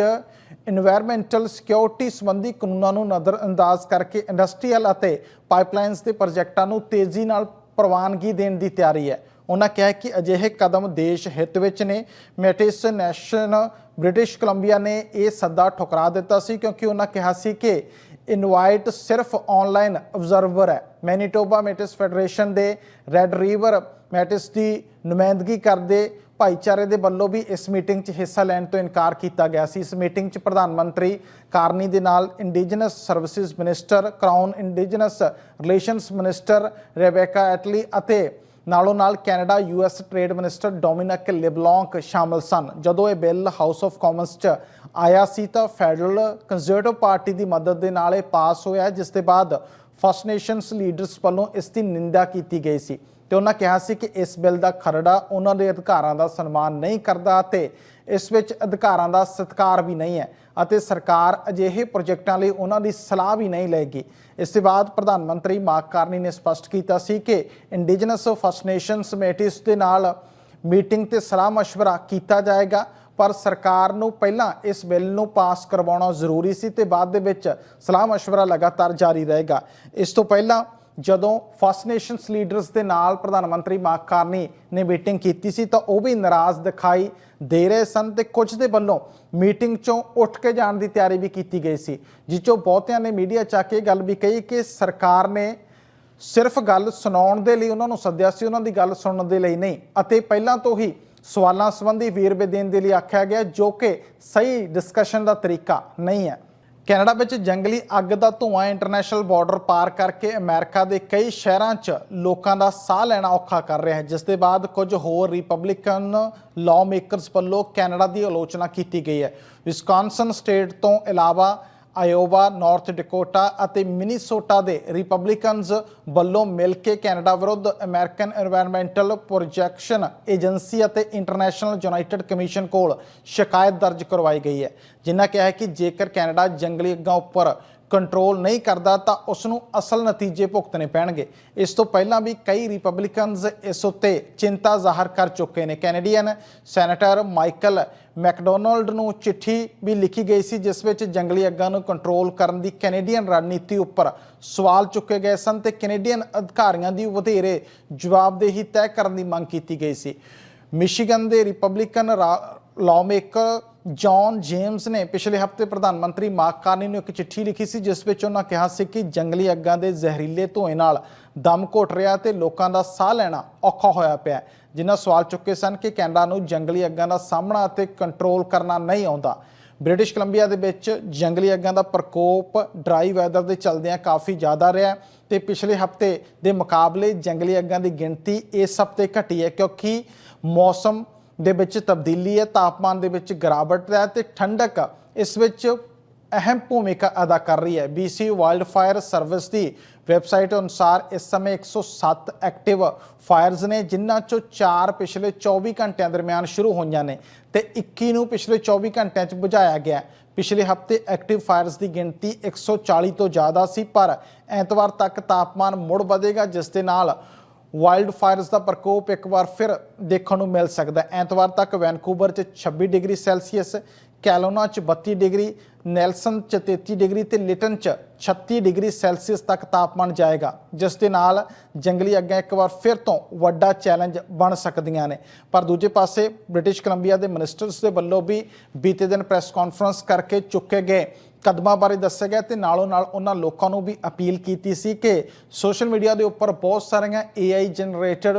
ਇਨਵਾਇਰਨਮੈਂਟਲ ਸਿਕਿਉਰਿਟੀ ਸੰਬੰਧੀ ਕਾਨੂੰਨਾਂ ਨੂੰ ਨਜ਼ਰਅੰਦਾਜ਼ ਕਰਕੇ ਇੰਡਸਟਰੀਅਲ ਅਤੇ ਪਾਈਪਲਾਈਨਸ ਦੇ ਪ੍ਰੋਜੈਕਟਾਂ ਨੂੰ ਤੇਜ਼ੀ ਨਾਲ ਪ੍ਰਵਾਨਗੀ ਦੇਣ ਦੀ ਤਿਆਰੀ ਹੈ। ਉਹਨਾਂ ਕਿਹਾ ਕਿ ਅਜਿਹੇ ਕਦਮ ਦੇਸ਼ ਹਿੱਤ ਵਿੱਚ ਨੇ। ਮੈਟਿਸ ਨੈਸ਼ਨ ਬ੍ਰਿਟਿਸ਼ ਕੋਲੰਬੀਆ ਨੇ ਇਹ ਸੱਦਾ ਠੁਕਰਾ ਦਿੱਤਾ ਸੀ ਕਿਉਂਕਿ ਉਹਨਾਂ ਕਿਹਾ ਸੀ ਕਿ ਇਨਵਾਈਟ ਸਿਰਫ ਆਨਲਾਈਨ ਅਬਜ਼ਰਵਰ ਹੈ। ਮੈਨੀਟੋਬਾ ਮੈਟਿਸ ਫੈਡਰੇਸ਼ਨ ਦੇ ਰੈੱਡ ਰੀਵਰ ਮੈਟਿਸ ਦੀ ਨੁਮਾਇੰਦਗੀ ਕਰਦੇ ਭਾਈਚਾਰੇ ਦੇ ਵੱਲੋਂ ਵੀ ਇਸ ਮੀਟਿੰਗ 'ਚ ਹਿੱਸਾ ਲੈਣ ਤੋਂ ਇਨਕਾਰ ਕੀਤਾ ਗਿਆ ਸੀ। ਇਸ ਮੀਟਿੰਗ 'ਚ ਪ੍ਰਧਾਨ ਮੰਤਰੀ ਕਾਰਨੀ ਦੇ ਨਾਲ indigenous services minister crown indigenous relations minister Rebecca ਐਟਲੀ ਅਤੇ ਨਾਲੋਂ ਨਾਲ Canada US trade minister Dominic LeBlanc ਸ਼ਾਮਲ ਸਨ। ਜਦੋਂ ਇਹ ਬਿੱਲ ਹਾਊਸ ਆਫ ਕਾਮਨਸ 'ਚ ਆਇਆ ਸੀ ਤਾਂ ਫੈਡਰਲ ਕੰਜ਼ਰਵੇਟਿਵ ਪਾਰਟੀ ਦੀ ਮਦਦ ਦੇ ਨਾਲ ਇਹ ਪਾਸ ਹੋਇਆ, ਜਿਸ ਦੇ ਬਾਅਦ ਫਸਟ ਨੇਸ਼ਨਸ ਲੀਡਰਸ ਵੱਲੋਂ ਇਸ ਦੀ ਨਿੰਦਾ ਕੀਤੀ ਗਈ ਸੀ ਤੇ ਉਹਨਾਂ ਕਿਹਾ ਸੀ ਕਿ ਇਸ ਬਿੱਲ ਦਾ ਖਰੜਾ ਉਹਨਾਂ ਦੇ ਅਧਿਕਾਰਾਂ ਦਾ ਸਨਮਾਨ ਨਹੀਂ ਕਰਦਾ ਤੇ ਇਸ ਵਿੱਚ ਅਧਿਕਾਰਾਂ ਦਾ ਸਤਿਕਾਰ ਵੀ ਨਹੀਂ ਹੈ ਅਤੇ ਸਰਕਾਰ ਅਜਿਹੇ ਪ੍ਰੋਜੈਕਟਾਂ ਲਈ ਉਹਨਾਂ ਦੀ ਸਲਾਹ ਵੀ ਨਹੀਂ ਲਏਗੀ ਇਸ ਤੋਂ ਬਾਅਦ ਪ੍ਰਧਾਨ ਮੰਤਰੀ ਮਾਰਕ ਕਾਰਨੀ ਨੇ ਸਪਸ਼ਟ ਕੀਤਾ ਸੀ ਕਿ ਇੰਡੀਜਨਸ ਫਸਟ ਨੇਸ਼ਨਸ ਮੇਟਿਸ ਦੇ ਨਾਲ ਮੀਟਿੰਗ ਤੇ ਸਲਾਹ مشورہ ਕੀਤਾ ਜਾਏਗਾ ਪਰ ਸਰਕਾਰ ਨੂੰ ਪਹਿਲਾਂ ਇਸ ਬਿੱਲ ਨੂੰ ਪਾਸ ਕਰਵਾਉਣਾ ਜ਼ਰੂਰੀ ਸੀ ਤੇ ਬਾਅਦ ਦੇ ਵਿੱਚ ਸਲਾਹ مشورہ ਲਗਾਤਾਰ ਜਾਰੀ ਰਹੇਗਾ ਇਸ ਤੋਂ ਪਹਿਲਾਂ ਜਦੋਂ ਫਸਟ ਨੇਸ਼ਨਸ ਲੀਡਰਸ ਦੇ ਨਾਲ ਪ੍ਰਧਾਨ ਮੰਤਰੀ ਮਾਰਕ ਕਾਰਨੀ ਨੇ ਮੀਟਿੰਗ ਕੀਤੀ ਸੀ ਤਾਂ ਉਹ ਵੀ ਨਾਰਾਜ਼ ਦਿਖਾਈ ਦੇ ਰਹੇ ਸਨ ਤੇ ਕੁਝ ਦੇ ਵੱਲੋਂ ਮੀਟਿੰਗ ਚੋਂ ਉੱਠ ਕੇ ਜਾਣ ਦੀ ਤਿਆਰੀ ਵੀ ਕੀਤੀ ਗਈ ਸੀ ਜਿਸ ਚੋਂ ਬਹੁਤਿਆਂ ਨੇ ਮੀਡੀਆ ਚ ਆ ਕੇ ਇਹ ਗੱਲ ਵੀ ਕਹੀ ਕਿ ਸਰਕਾਰ ਨੇ ਸਿਰਫ ਗੱਲ ਸੁਣਾਉਣ ਦੇ ਲਈ ਉਹਨਾਂ ਨੂੰ ਸੱਦਿਆ ਸੀ ਉਹਨਾਂ ਦੀ ਗੱਲ ਸੁਣਨ ਦੇ ਲਈ ਨਹੀਂ ਅਤੇ ਪਹਿਲਾਂ ਤੋਂ ਹੀ ਸਵਾਲਾਂ ਸੰਬੰਧੀ ਵੇਰਵੇ ਦੇਣ ਦੇ ਲਈ ਆਖਿਆ ਗਿਆ ਜੋ ਕਿ ਸਹੀ ਡਿਸਕਸ਼ਨ ਦਾ ਤਰੀਕਾ ਨਹੀਂ ਹੈ। ਕੈਨੇਡਾ ਵਿੱਚ ਜੰਗਲੀ ਅੱਗ ਦਾ ਧੂਆਂ ਇੰਟਰਨੈਸ਼ਨਲ ਬਾਰਡਰ ਪਾਰ ਕਰਕੇ ਅਮਰੀਕਾ ਦੇ ਕਈ ਸ਼ਹਿਰਾਂ 'ਚ ਲੋਕਾਂ ਦਾ ਸਾਹ ਲੈਣਾ ਔਖਾ ਕਰ ਰਿਹਾ ਹੈ। ਜਿਸ ਦੇ ਬਾਅਦ ਕੁਝ ਹੋਰ ਰਿਪਬਲਿਕਨ ਲਾਅ ਮੇਕਰਸ ਵੱਲੋਂ ਕੈਨੇਡਾ ਦੀ ਆਲੋਚਨਾ ਕੀਤੀ ਗਈ ਹੈ। ਵਿਸਕੌਨਸਨ ਸਟੇਟ ਤੋਂ ਇਲਾਵਾ ਆਇਓਵਾ, ਨਾਰਥ ਡਿਕੋਟਾ ਅਤੇ ਮਿਨੀਸੋਟਾ ਦੇ ਰਿਪਬਲਿਕਨਸ ਵੱਲੋਂ ਮਿਲ ਕੇ ਕੈਨੇਡਾ ਵਿਰੁੱਧ ਅਮਰੀਕਨ এনवायरमेंटਲ ਪ੍ਰੋਜੈਕਸ਼ਨ ਏਜੰਸੀ ਅਤੇ ਇੰਟਰਨੈਸ਼ਨਲ ਯੂਨਾਈਟਿਡ ਕਮਿਸ਼ਨ ਕੋਲ ਸ਼ਿਕਾਇਤ ਦਰਜ ਕਰਵਾਈ ਗਈ ਹੈ। ਜਿਨ੍ਹਾਂ ਕਿਹਾ ਹੈ ਕਿ ਜੇਕਰ ਕੈਨੇਡਾ ਜੰਗਲੀ ਅੱਗਾਂ ਉੱਪਰ ਕੰਟਰੋਲ ਨਹੀਂ ਕਰਦਾ, ਤਾਂ ਉਸ ਨੂੰ ਅਸਲ ਨਤੀਜੇ ਭੁਗਤਣੇ ਪੈਣਗੇ। ਇਸ ਤੋਂ ਪਹਿਲਾਂ ਵੀ ਕਈ ਰਿਪਬਲਿਕਨਸ ਇਸ ਉੱਤੇ ਚਿੰਤਾ ਜ਼ਾਹਰ ਕਰ ਚੁੱਕੇ ਨੇ। ਕੈਨੇਡੀਅਨ ਸੈਨੇਟਰ ਮਾਈਕਲ ਮੈਕਡੋਨਲਡ ਨੂੰ ਚਿੱਠੀ ਵੀ ਲਿਖੀ ਗਈ ਸੀ, ਜਿਸ ਵਿੱਚ ਜੰਗਲੀ ਅੱਗਾਂ ਨੂੰ ਕੰਟਰੋਲ ਕਰਨ ਦੀ ਕੈਨੇਡੀਅਨ ਰਣਨੀਤੀ ਉੱਪਰ ਸਵਾਲ ਚੁੱਕੇ ਗਏ ਸਨ ਤੇ ਕੈਨੇਡੀਅਨ ਅਧਿਕਾਰੀਆਂ ਦੀ ਵਧੇਰੇ ਜਵਾਬਦੇਹੀ ਤੈਅ ਕਰਨ ਦੀ ਮੰਗ ਕੀਤੀ ਗਈ ਸੀ। ਮਿਸ਼ੀਗਨ ਦੇ ਰਿਪਬਲਿਕਨ ਲਾਅਮੇਕਰ ਜੌਨ ਜੇਮਸ ਨੇ ਪਿਛਲੇ ਹਫ਼ਤੇ ਪ੍ਰਧਾਨ ਮੰਤਰੀ ਮਾਰਕ ਕਾਰਨੀ ਨੂੰ ਇੱਕ ਚਿੱਠੀ ਲਿਖੀ ਸੀ, ਜਿਸ ਵਿੱਚ ਉਹਨਾਂ ਕਿਹਾ ਸੀ ਕਿ ਜੰਗਲੀ ਅੱਗਾਂ ਦੇ ਜ਼ਹਿਰੀਲੇ ਧੂਏ ਨਾਲ ਦਮ ਘੁੱਟ ਰਿਹਾ ਤੇ ਲੋਕਾਂ ਦਾ ਸਾਹ ਲੈਣਾ ਔਖਾ ਹੋਇਆ ਪਿਆ ਜਿਨ੍ਹਾਂ ਸਵਾਲ ਚੁੱਕੇ ਸਨ ਕਿ ਕੈਨੇਡਾ ਨੂੰ ਜੰਗਲੀ ਅੱਗਾਂ ਦਾ ਸਾਹਮਣਾ ਅਤੇ ਕੰਟਰੋਲ ਕਰਨਾ ਨਹੀਂ ਆਉਂਦਾ। ਬ੍ਰਿਟਿਸ਼ ਕੋਲੰਬੀਆ ਦੇ ਵਿੱਚ ਜੰਗਲੀ ਅੱਗਾਂ ਦਾ ਪ੍ਰਕੋਪ, ਡਰਾਈ ਵੈਦਰ ਦੇ ਚਲਦਿਆਂ ਕਾਫੀ ਜ਼ਿਆਦਾ ਰਿਹਾ ਤੇ ਪਿਛਲੇ ਹਫ਼ਤੇ ਦੇ ਮੁਕਾਬਲੇ ਜੰਗਲੀ ਅੱਗਾਂ ਦੀ ਗਿਣਤੀ ਇਸ ਹਫ਼ਤੇ ਘਟੀ ਹੈ, ਕਿਉਂਕਿ ਮੌਸਮ ਦੇ ਵਿੱਚ ਤਬਦੀਲੀ ਹੈ, ਤਾਪਮਾਨ ਦੇ ਵਿੱਚ ਗਿਰਾਵਟ ਹੈ ਤੇ ਠੰਡਕ ਇਸ ਵਿੱਚ ਅਹਿਮ ਭੂਮਿਕਾ ਅਦਾ ਕਰ ਰਹੀ ਹੈ। BC ਵਾਈਲਡ ਫਾਇਰ ਸਰਵਿਸ ਦੀ ਵੈਬਸਾਈਟ ਅਨੁਸਾਰ ਇਸ ਸਮੇਂ 107 ਐਕਟਿਵ ਫਾਇਰਸ ਨੇ, ਜਿਨ੍ਹਾਂ ਚੋਂ 4 ਪਿਛਲੇ 24 ਘੰਟਿਆਂ ਦਰਮਿਆਨ ਸ਼ੁਰੂ ਹੋਈਆਂ ਨੇ ਤੇ 21 ਨੂੰ ਪਿਛਲੇ 24 ਘੰਟਿਆਂ 'ਚ ਬੁਝਾਇਆ ਗਿਆ ਪਿਛਲੇ ਹਫ਼ਤੇ ਐਕਟਿਵ ਫਾਇਰਸ ਦੀ ਗਿਣਤੀ 140 ਤੋਂ ਜ਼ਿਆਦਾ ਸੀ, ਪਰ ਐਤਵਾਰ ਤੱਕ ਤਾਪਮਾਨ ਮੁੜ ਵਧੇਗਾ, ਜਿਸ ਦੇ ਨਾਲ ਵਾਈਲਡ ਫਾਇਰਸ ਦਾ ਪ੍ਰਕੋਪ ਇੱਕ ਵਾਰ ਫਿਰ ਦੇਖਣ ਨੂੰ ਮਿਲ ਸਕਦਾ ਐਤਵਾਰ ਤੱਕ ਵੈਨਕੂਵਰ 'ਚ 26 ਡਿਗਰੀ ਸੈਲਸੀਅਸ ਕੈਲੋਨਾ 'ਚ 32 ਡਿਗਰੀ, ਨੈਲਸਨ 'ਚ 33 ਡਿਗਰੀ ਤੇ ਲਿਟਨ 'ਚ 36 ਡਿਗਰੀ ਸੈਲਸੀਅਸ ਤੱਕ ਤਾਪਮਾਨ ਜਾਏਗਾ, ਜਿਸ ਦੇ ਨਾਲ ਜੰਗਲੀ ਅੱਗਾਂ ਇੱਕ ਵਾਰ ਫਿਰ ਤੋਂ ਵੱਡਾ ਚੈਲੰਜ ਬਣ ਸਕਦੀਆਂ ਨੇ। ਪਰ ਦੂਜੇ ਪਾਸੇ ਬ੍ਰਿਟਿਸ਼ ਕੋਲੰਬੀਆ ਦੇ ਮਿਨਿਸਟਰਸ ਦੇ ਵੱਲੋਂ ਵੀ ਬੀਤੇ ਦਿਨ ਪ੍ਰੈਸ ਕਾਨਫਰੰਸ ਕਰਕੇ ਚੁੱਕੇ ਗਏ ਕਦਮਾਂ ਬਾਰੇ ਦੱਸਿਆ ਗਿਆ ਤੇ ਨਾਲੋਂ ਨਾਲ ਉਹਨਾਂ ਲੋਕਾਂ ਨੂੰ ਵੀ ਅਪੀਲ ਕੀਤੀ ਸੀ ਕਿ ਸੋਸ਼ਲ ਮੀਡੀਆ ਦੇ ਉੱਪਰ ਬਹੁਤ ਸਾਰੀਆਂ AI ਜਨਰੇਟਡ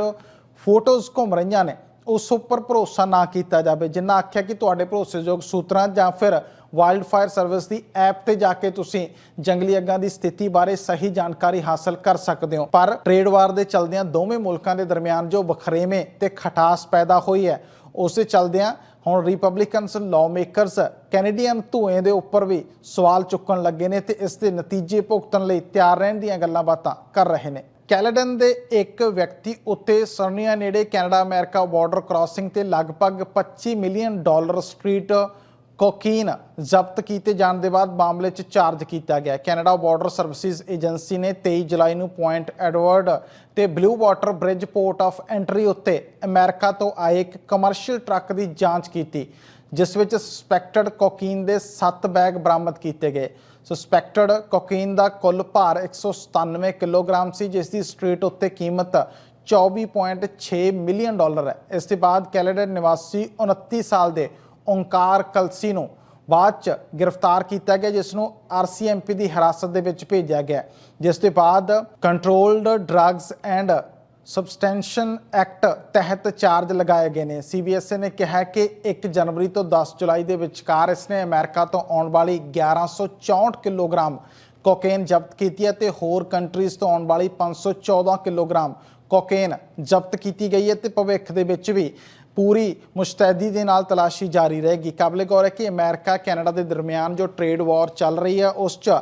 ਫੋਟੋਜ਼ ਘੁੰਮ ਰਹੀਆਂ ਨੇ। ਉਸ ਉੱਪਰ ਭਰੋਸਾ ਨਾ ਕੀਤਾ ਜਾਵੇ। ਜਿੰਨਾ ਆਖਿਆ ਕਿ ਤੁਹਾਡੇ ਭਰੋਸੇਯੋਗ ਸੂਤਰਾਂ ਜਾਂ ਫਿਰ ਵਾਈਲਡ ਫਾਇਰ ਸਰਵਿਸ ਦੀ ਐਪ ਤੇ ਜਾ ਕੇ ਤੁਸੀਂ ਜੰਗਲੀ ਅੱਗਾਂ ਦੀ ਸਥਿਤੀ ਬਾਰੇ ਸਹੀ ਜਾਣਕਾਰੀ ਹਾਸਲ ਕਰ ਸਕਦੇ ਹੋ। ਪਰ ਟ੍ਰੇਡ ਵਾਰ ਦੇ ਚਲਦਿਆਂ ਦੋਵੇਂ ਮੁਲਕਾਂ ਦੇ ਦਰਮਿਆਨ ਜੋ ਵਖਰੇਵੇਂ ਤੇ ਖਟਾਸ ਪੈਦਾ ਹੋਈ ਹੈ, ਉਸ ਦੇ ਚੱਲਦਿਆਂ ਹੁਣ ਰਿਪਬਲਿਕਨਸ ਲਾਅਮੇਕਰਸ ਕੈਨੇਡੀਅਨ ਧੂਏ ਦੇ ਉੱਪਰ ਵੀ ਸਵਾਲ ਚੁੱਕਣ ਲੱਗੇ ਨੇ ਤੇ ਇਸ ਦੇ ਨਤੀਜੇ ਭੁਗਤਣ ਲਈ ਤਿਆਰ ਰਹਿਣ ਦੀਆਂ ਗੱਲਾਂ ਬਾਤਾਂ ਕਰ ਰਹੇ ਨੇ। ਕੈਲੇਡਨ ਦੇ ਇੱਕ ਵਿਅਕਤੀ ਉੱਤੇ ਸਰਨੀਆ ਨੇੜੇ ਕੈਨੇਡਾ ਅਮਰੀਕਾ ਬਾਰਡਰ ਕ੍ਰਾਸਿੰਗ ਤੇ ਲਗਭਗ 25 ਮਿਲੀਅਨ ਡਾਲਰ ਸਟਰੀਟ ਕੋਕੀਨ ਜ਼ਬਤ ਕੀਤੇ ਜਾਣ ਦੇ ਬਾਅਦ ਮਾਮਲੇ 'ਚ ਚਾਰਜ ਕੀਤਾ ਗਿਆ। ਕੈਨੇਡਾ ਬਾਰਡਰ ਸਰਵਿਸਿਜ਼ ਏਜੰਸੀ ਨੇ 23 ਜੁਲਾਈ ਨੂੰ ਪੁਆਇੰਟ ਐਡਵਰਡ ਤੇ Blue Water Bridge port of entry ਉੱਤੇ ਅਮਰੀਕਾ ਤੋਂ ਆਏ ਇੱਕ ਕਮਰਸ਼ੀਅਲ ਟਰੱਕ ਦੀ ਜਾਂਚ ਕੀਤੀ, ਜਿਸ ਵਿੱਚ ਸਸਪੈਕਟਡ ਕੋਕੀਨ ਦੇ 7 ਬੈਗ ਬਰਾਮਦ ਕੀਤੇ ਗਏ। ਸਸਪੈਕਟਡ ਕੋਕੀਨ ਦਾ ਕੁੱਲ ਭਾਰ 197 ਕਿਲੋਗ੍ਰਾਮ ਸੀ, ਜਿਸ ਦੀ ਸਟਰੀਟ ਉੱਤੇ ਕੀਮਤ 24.6 ਮਿਲੀਅਨ ਡਾਲਰ ਹੈ। ਇਸ ਤੋਂ ਬਾਅਦ ਕੈਨੇਡਾ ਨਿਵਾਸੀ 29 ਸਾਲ ਦੇ ਓਂਕਾਰ ਕਲਸੀ ਨੂੰ ਬਾਅਦ ਚ ਗ੍ਰਿਫਤਾਰ ਕੀਤਾ ਗਿਆ, ਜਿਸ ਨੂੰ ਆਰਸੀਐਮਪੀ ਦੀ ਹਿਰਾਸਤ ਦੇ ਵਿੱਚ ਭੇਜਿਆ ਗਿਆ। ਜਿਸ ਤੋਂ ਬਾਅਦ controlled drugs and substances act ਤਹਿਤ ਚਾਰਜ ਲਗਾਏ ਗਏ ਨੇ। ਸੀਬੀਐਸਏ ਨੇ ਕਿਹਾ ਕਿ 1 ਜਨਵਰੀ ਤੋਂ 10 ਜੁਲਾਈ ਦੇ ਵਿਚਕਾਰ ਇਸਨੇ ਅਮਰੀਕਾ ਤੋਂ ਆਉਣ ਵਾਲੀ 1164 ਕਿਲੋਗ੍ਰਾਮ ਕੋਕੇਨ ਜ਼ਬਤ ਕੀਤੀ ਹੈ ਤੇ ਹੋਰ ਕੰਟਰੀਜ਼ ਤੋਂ ਆਉਣ ਵਾਲੀ 514 ਕਿਲੋਗ੍ਰਾਮ ਕੋਕੇਨ ਜ਼ਬਤ ਕੀਤੀ ਗਈ ਹੈ ਤੇ ਭਵਿੱਖ ਦੇ ਵਿੱਚ ਵੀ ਪੂਰੀ ਮੁਸ਼ਤੈਦੀ ਦੇ ਨਾਲ ਤਲਾਸ਼ੀ ਜਾਰੀ ਰਹੇਗੀ। ਕਾਬਲੇ ਗੌਰ ਹੈ ਕਿ ਅਮਰੀਕਾ, ਕੈਨੇਡਾ ਦੇ ਦਰਮਿਆਨ ਜੋ ਟ੍ਰੇਡ ਵਾਰ ਚੱਲ ਰਹੀ ਹੈ, ਉਸ 'ਚ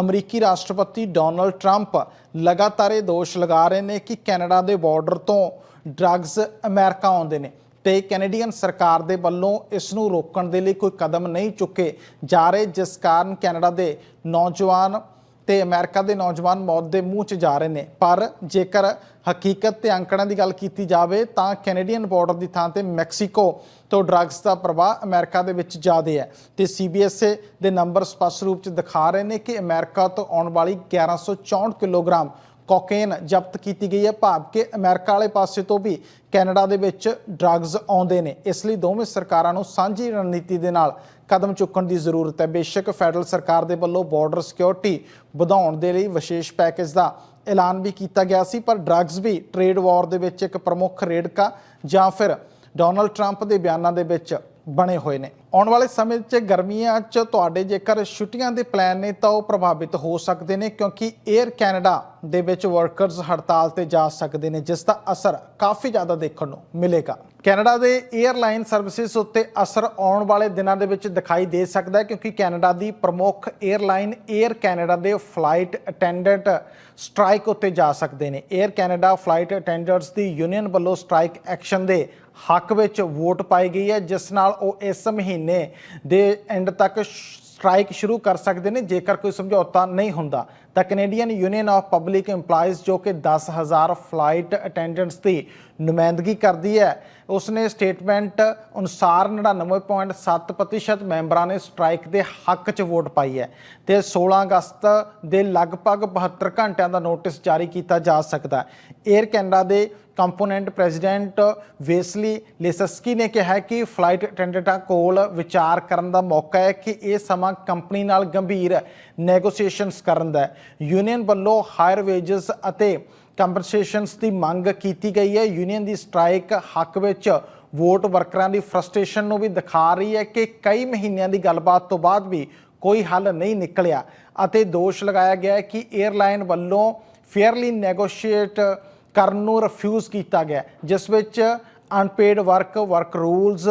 ਅਮਰੀਕੀ ਰਾਸ਼ਟਰਪਤੀ ਡੋਨਲਡ ਟਰੰਪ ਲਗਾਤਾਰ ਇਹ ਦੋਸ਼ ਲਗਾ ਰਹੇ ਨੇ ਕਿ ਕੈਨੇਡਾ ਦੇ ਬਾਰਡਰ ਤੋਂ ਡਰੱਗਸ ਅਮਰੀਕਾ ਆਉਂਦੇ ਨੇ ਤੇ ਕੈਨੇਡੀਅਨ ਸਰਕਾਰ ਦੇ ਵੱਲੋਂ ਇਸ ਨੂੰ ਰੋਕਣ ਦੇ ਲਈ ਕੋਈ ਕਦਮ ਨਹੀਂ ਚੁੱਕੇ ਜਾ ਰਹੇ, ਜਿਸ ਕਾਰਨ ਕੈਨੇਡਾ ਦੇ ਨੌਜਵਾਨ ਤੇ ਅਮਰੀਕਾ ਦੇ ਨੌਜਵਾਨ ਮੌਤ ਦੇ ਮੂੰਹ 'ਚ ਜਾ ਰਹੇ ਨੇ। ਪਰ ਜੇਕਰ ਹਕੀਕਤ ਤੇ ਅੰਕੜਿਆਂ ਦੀ ਗੱਲ ਕੀਤੀ ਜਾਵੇ, ਤਾਂ ਕੈਨੇਡੀਅਨ ਬਾਰਡਰ ਦੀ ਥਾਂ ਤੇ ਮੈਕਸੀਕੋ ਤੋਂ ਡਰੱਗਸ ਦਾ ਪ੍ਰਵਾਹ ਅਮਰੀਕਾ ਦੇ ਵਿੱਚ ਜ਼ਿਆਦਾ ਹੈ। ਤੇ ਸੀਬੀਐਸਏ ਦੇ ਨੰਬਰ ਸਪਸ਼ਟ ਰੂਪ 'ਚ ਦਿਖਾ ਰਹੇ ਨੇ ਕਿ ਅਮਰੀਕਾ ਤੋਂ ਆਉਣ ਵਾਲੀ 1164 ਕਿਲੋਗ੍ਰਾਮ ਕੋਕੇਨ ਜ਼ਬਤ ਕੀਤੀ ਗਈ ਹੈ। ਭਾਵ ਕਿ ਅਮਰੀਕਾ ਵਾਲੇ ਪਾਸੇ ਤੋਂ ਵੀ ਕੈਨੇਡਾ ਦੇ ਵਿੱਚ ਡਰੱਗਸ ਆਉਂਦੇ ਨੇ। ਇਸ ਲਈ ਦੋਵੇਂ ਸਰਕਾਰਾਂ ਨੂੰ ਸਾਂਝੀ ਰਣਨੀਤੀ ਦੇ ਨਾਲ ਕਦਮ ਚੁੱਕਣ ਦੀ ਜ਼ਰੂਰਤ ਹੈ। ਬੇਸ਼ੱਕ ਫੈਡਰਲ ਸਰਕਾਰ ਦੇ ਵੱਲੋਂ ਬਾਰਡਰ ਸਿਕਿਉਰਿਟੀ ਵਧਾਉਣ ਦੇ ਲਈ ਵਿਸ਼ੇਸ਼ ਪੈਕੇਜ ਦਾ ਐਲਾਨ ਵੀ ਕੀਤਾ ਗਿਆ ਸੀ, ਪਰ ਡਰੱਗਸ ਵੀ ਟ੍ਰੇਡ ਵਾਰ ਦੇ ਵਿੱਚ ਇੱਕ ਪ੍ਰਮੁੱਖ ਰੇੜਕਾ ਜਾਂ ਫਿਰ ਡੋਨਲਡ ਟਰੰਪ ਦੇ ਬਿਆਨਾਂ ਦੇ ਵਿੱਚ ਬਣੇ ਹੋਏ ਨੇ। ਆਉਣ ਵਾਲੇ ਸਮੇਂ 'ਚ ਗਰਮੀਆਂ 'ਚ ਤੁਹਾਡੇ ਜੇਕਰ ਛੁੱਟੀਆਂ ਦੇ ਪਲਾਨ ਨੇ ਤਾਂ ਉਹ ਪ੍ਰਭਾਵਿਤ ਹੋ ਸਕਦੇ ਨੇ ਕਿਉਂਕਿ 에ਅਰ ਕੈਨੇਡਾ ਦੇ ਵਿੱਚ ਵਰਕਰਸ ਹੜਤਾਲ ਤੇ ਜਾ ਸਕਦੇ ਨੇ, ਜਿਸ ਦਾ ਅਸਰ ਕਾਫੀ ਜ਼ਿਆਦਾ ਦੇਖਣ ਨੂੰ ਮਿਲੇਗਾ। ਕੈਨੇਡਾ ਦੇ 에ਅਰਲਾਈਨ ਸਰਵਿਸਿਜ਼ ਉੱਤੇ ਅਸਰ ਆਉਣ ਵਾਲੇ ਦਿਨਾਂ ਦੇ ਵਿੱਚ ਦਿਖਾਈ ਦੇ ਸਕਦਾ ਹੈ ਕਿਉਂਕਿ ਕੈਨੇਡਾ ਦੀ ਪ੍ਰਮੁੱਖ 에ਅਰਲਾਈਨ 에ਅਰ ਕੈਨੇਡਾ ਦੇ ਫਲਾਈਟ ਅਟੈਂਡੈਂਟ ਸਟ੍ਰਾਈਕ ਉੱਤੇ ਜਾ ਸਕਦੇ ਨੇ। 에ਅਰ ਕੈਨੇਡਾ ਫਲਾਈਟ ਅਟੈਂਡੈਂਟਸ ਦੀ ਯੂਨੀਅਨ ਵੱਲੋਂ ਸਟ੍ਰਾਈਕ ਐਕਸ਼ਨ ਦੇ ਹੱਕ ਵਿੱਚ ਵੋਟ ਪਾਈ ਗਈ ਹੈ, ਜਿਸ ਨਾਲ ਉਹ ਇਸ ਮਹੀਨੇ ਦੇ ਐਂਡ ਤੱਕ ਸਟ੍ਰਾਈਕ ਸ਼ੁਰੂ ਕਰ ਸਕਦੇ ਨੇ, ਜੇਕਰ ਕੋਈ ਸਮਝੌਤਾ ਨਹੀਂ ਹੁੰਦਾ। ਤਾਂ Canadian union of public EMPLOYEES, ਜੋ ਕਿ 10000 ਫਲਾਈਟ ਅਟੈਂਡੈਂਟਸ ਦੀ ਨੁਮਾਇੰਦਗੀ ਕਰਦੀ ਹੈ ਉਸਨੇ ਸਟੇਟਮੈਂਟ ਅਨੁਸਾਰ 99.7% ਮੈਂਬਰਾਂ ਨੇ ਸਟ੍ਰਾਈਕ ਦੇ ਹੱਕ 'ਚ ਵੋਟ ਪਾਈ ਹੈ ਤੇ 16 ਅਗਸਤ ਦੇ ਲਗਭਗ 72 ਘੰਟਿਆਂ ਦਾ ਨੋਟਿਸ ਜਾਰੀ ਕੀਤਾ ਜਾ ਸਕਦਾ ਹੈ। 에ਅਰ ਕੈਨੇਡਾ ਦੇ ਕੰਪੋਨੈਂਟ ਪ੍ਰੈਜ਼ੀਡੈਂਟ ਵੇਸਲੀ ਲੇਸਸਕੀ ਨੇ ਕਿਹਾ ਕਿ ਫਲਾਈਟ ਅਟੈਂਡੈਂਟਾਂ ਕੋਲ ਵਿਚਾਰ ਕਰਨ ਦਾ ਮੌਕਾ ਹੈ ਕਿ ਇਹ ਸਮਾਂ ਕੰਪਨੀ ਨਾਲ ਗੰਭੀਰ ਨੈਗੋਸੀਏਸ਼ਨਸ ਕਰਨ ਦਾ ਹੈ। ਯੂਨੀਅਨ ਵੱਲੋਂ ਹਾਇਰ ਵੇਜਸ ਅਤੇ ਕੰਪਨਸੇਸ਼ਨਸ ਦੀ ਮੰਗ ਕੀਤੀ ਗਈ ਹੈ। ਯੂਨੀਅਨ ਦੀ ਸਟ੍ਰਾਈਕ ਹੱਕ ਵਿੱਚ ਵੋਟ ਵਰਕਰਾਂ ਦੀ ਫਰਸਟ੍ਰੇਸ਼ਨ ਨੂੰ ਵੀ ਦਿਖਾ ਰਹੀ ਹੈ ਕਿ ਕਈ ਮਹੀਨਿਆਂ ਦੀ ਗੱਲਬਾਤ ਤੋਂ ਬਾਅਦ ਵੀ ਕੋਈ ਹੱਲ ਨਹੀਂ ਨਿਕਲਿਆ ਅਤੇ ਦੋਸ਼ ਲਗਾਇਆ ਗਿਆ ਹੈ ਕਿ 에ਅਰਲਾਈਨ ਵੱਲੋਂ ਫੇਅਰਲੀ ਨੈਗੋਸ਼ੀਏਟ ਕਰਨ ਨੂੰ ਰਿਫਿਊਜ਼ ਕੀਤਾ ਗਿਆ ਜਿਸ ਵਿੱਚ ਅਨਪੇਡ ਵਰਕ ਵਰਕ ਰੂਲਸ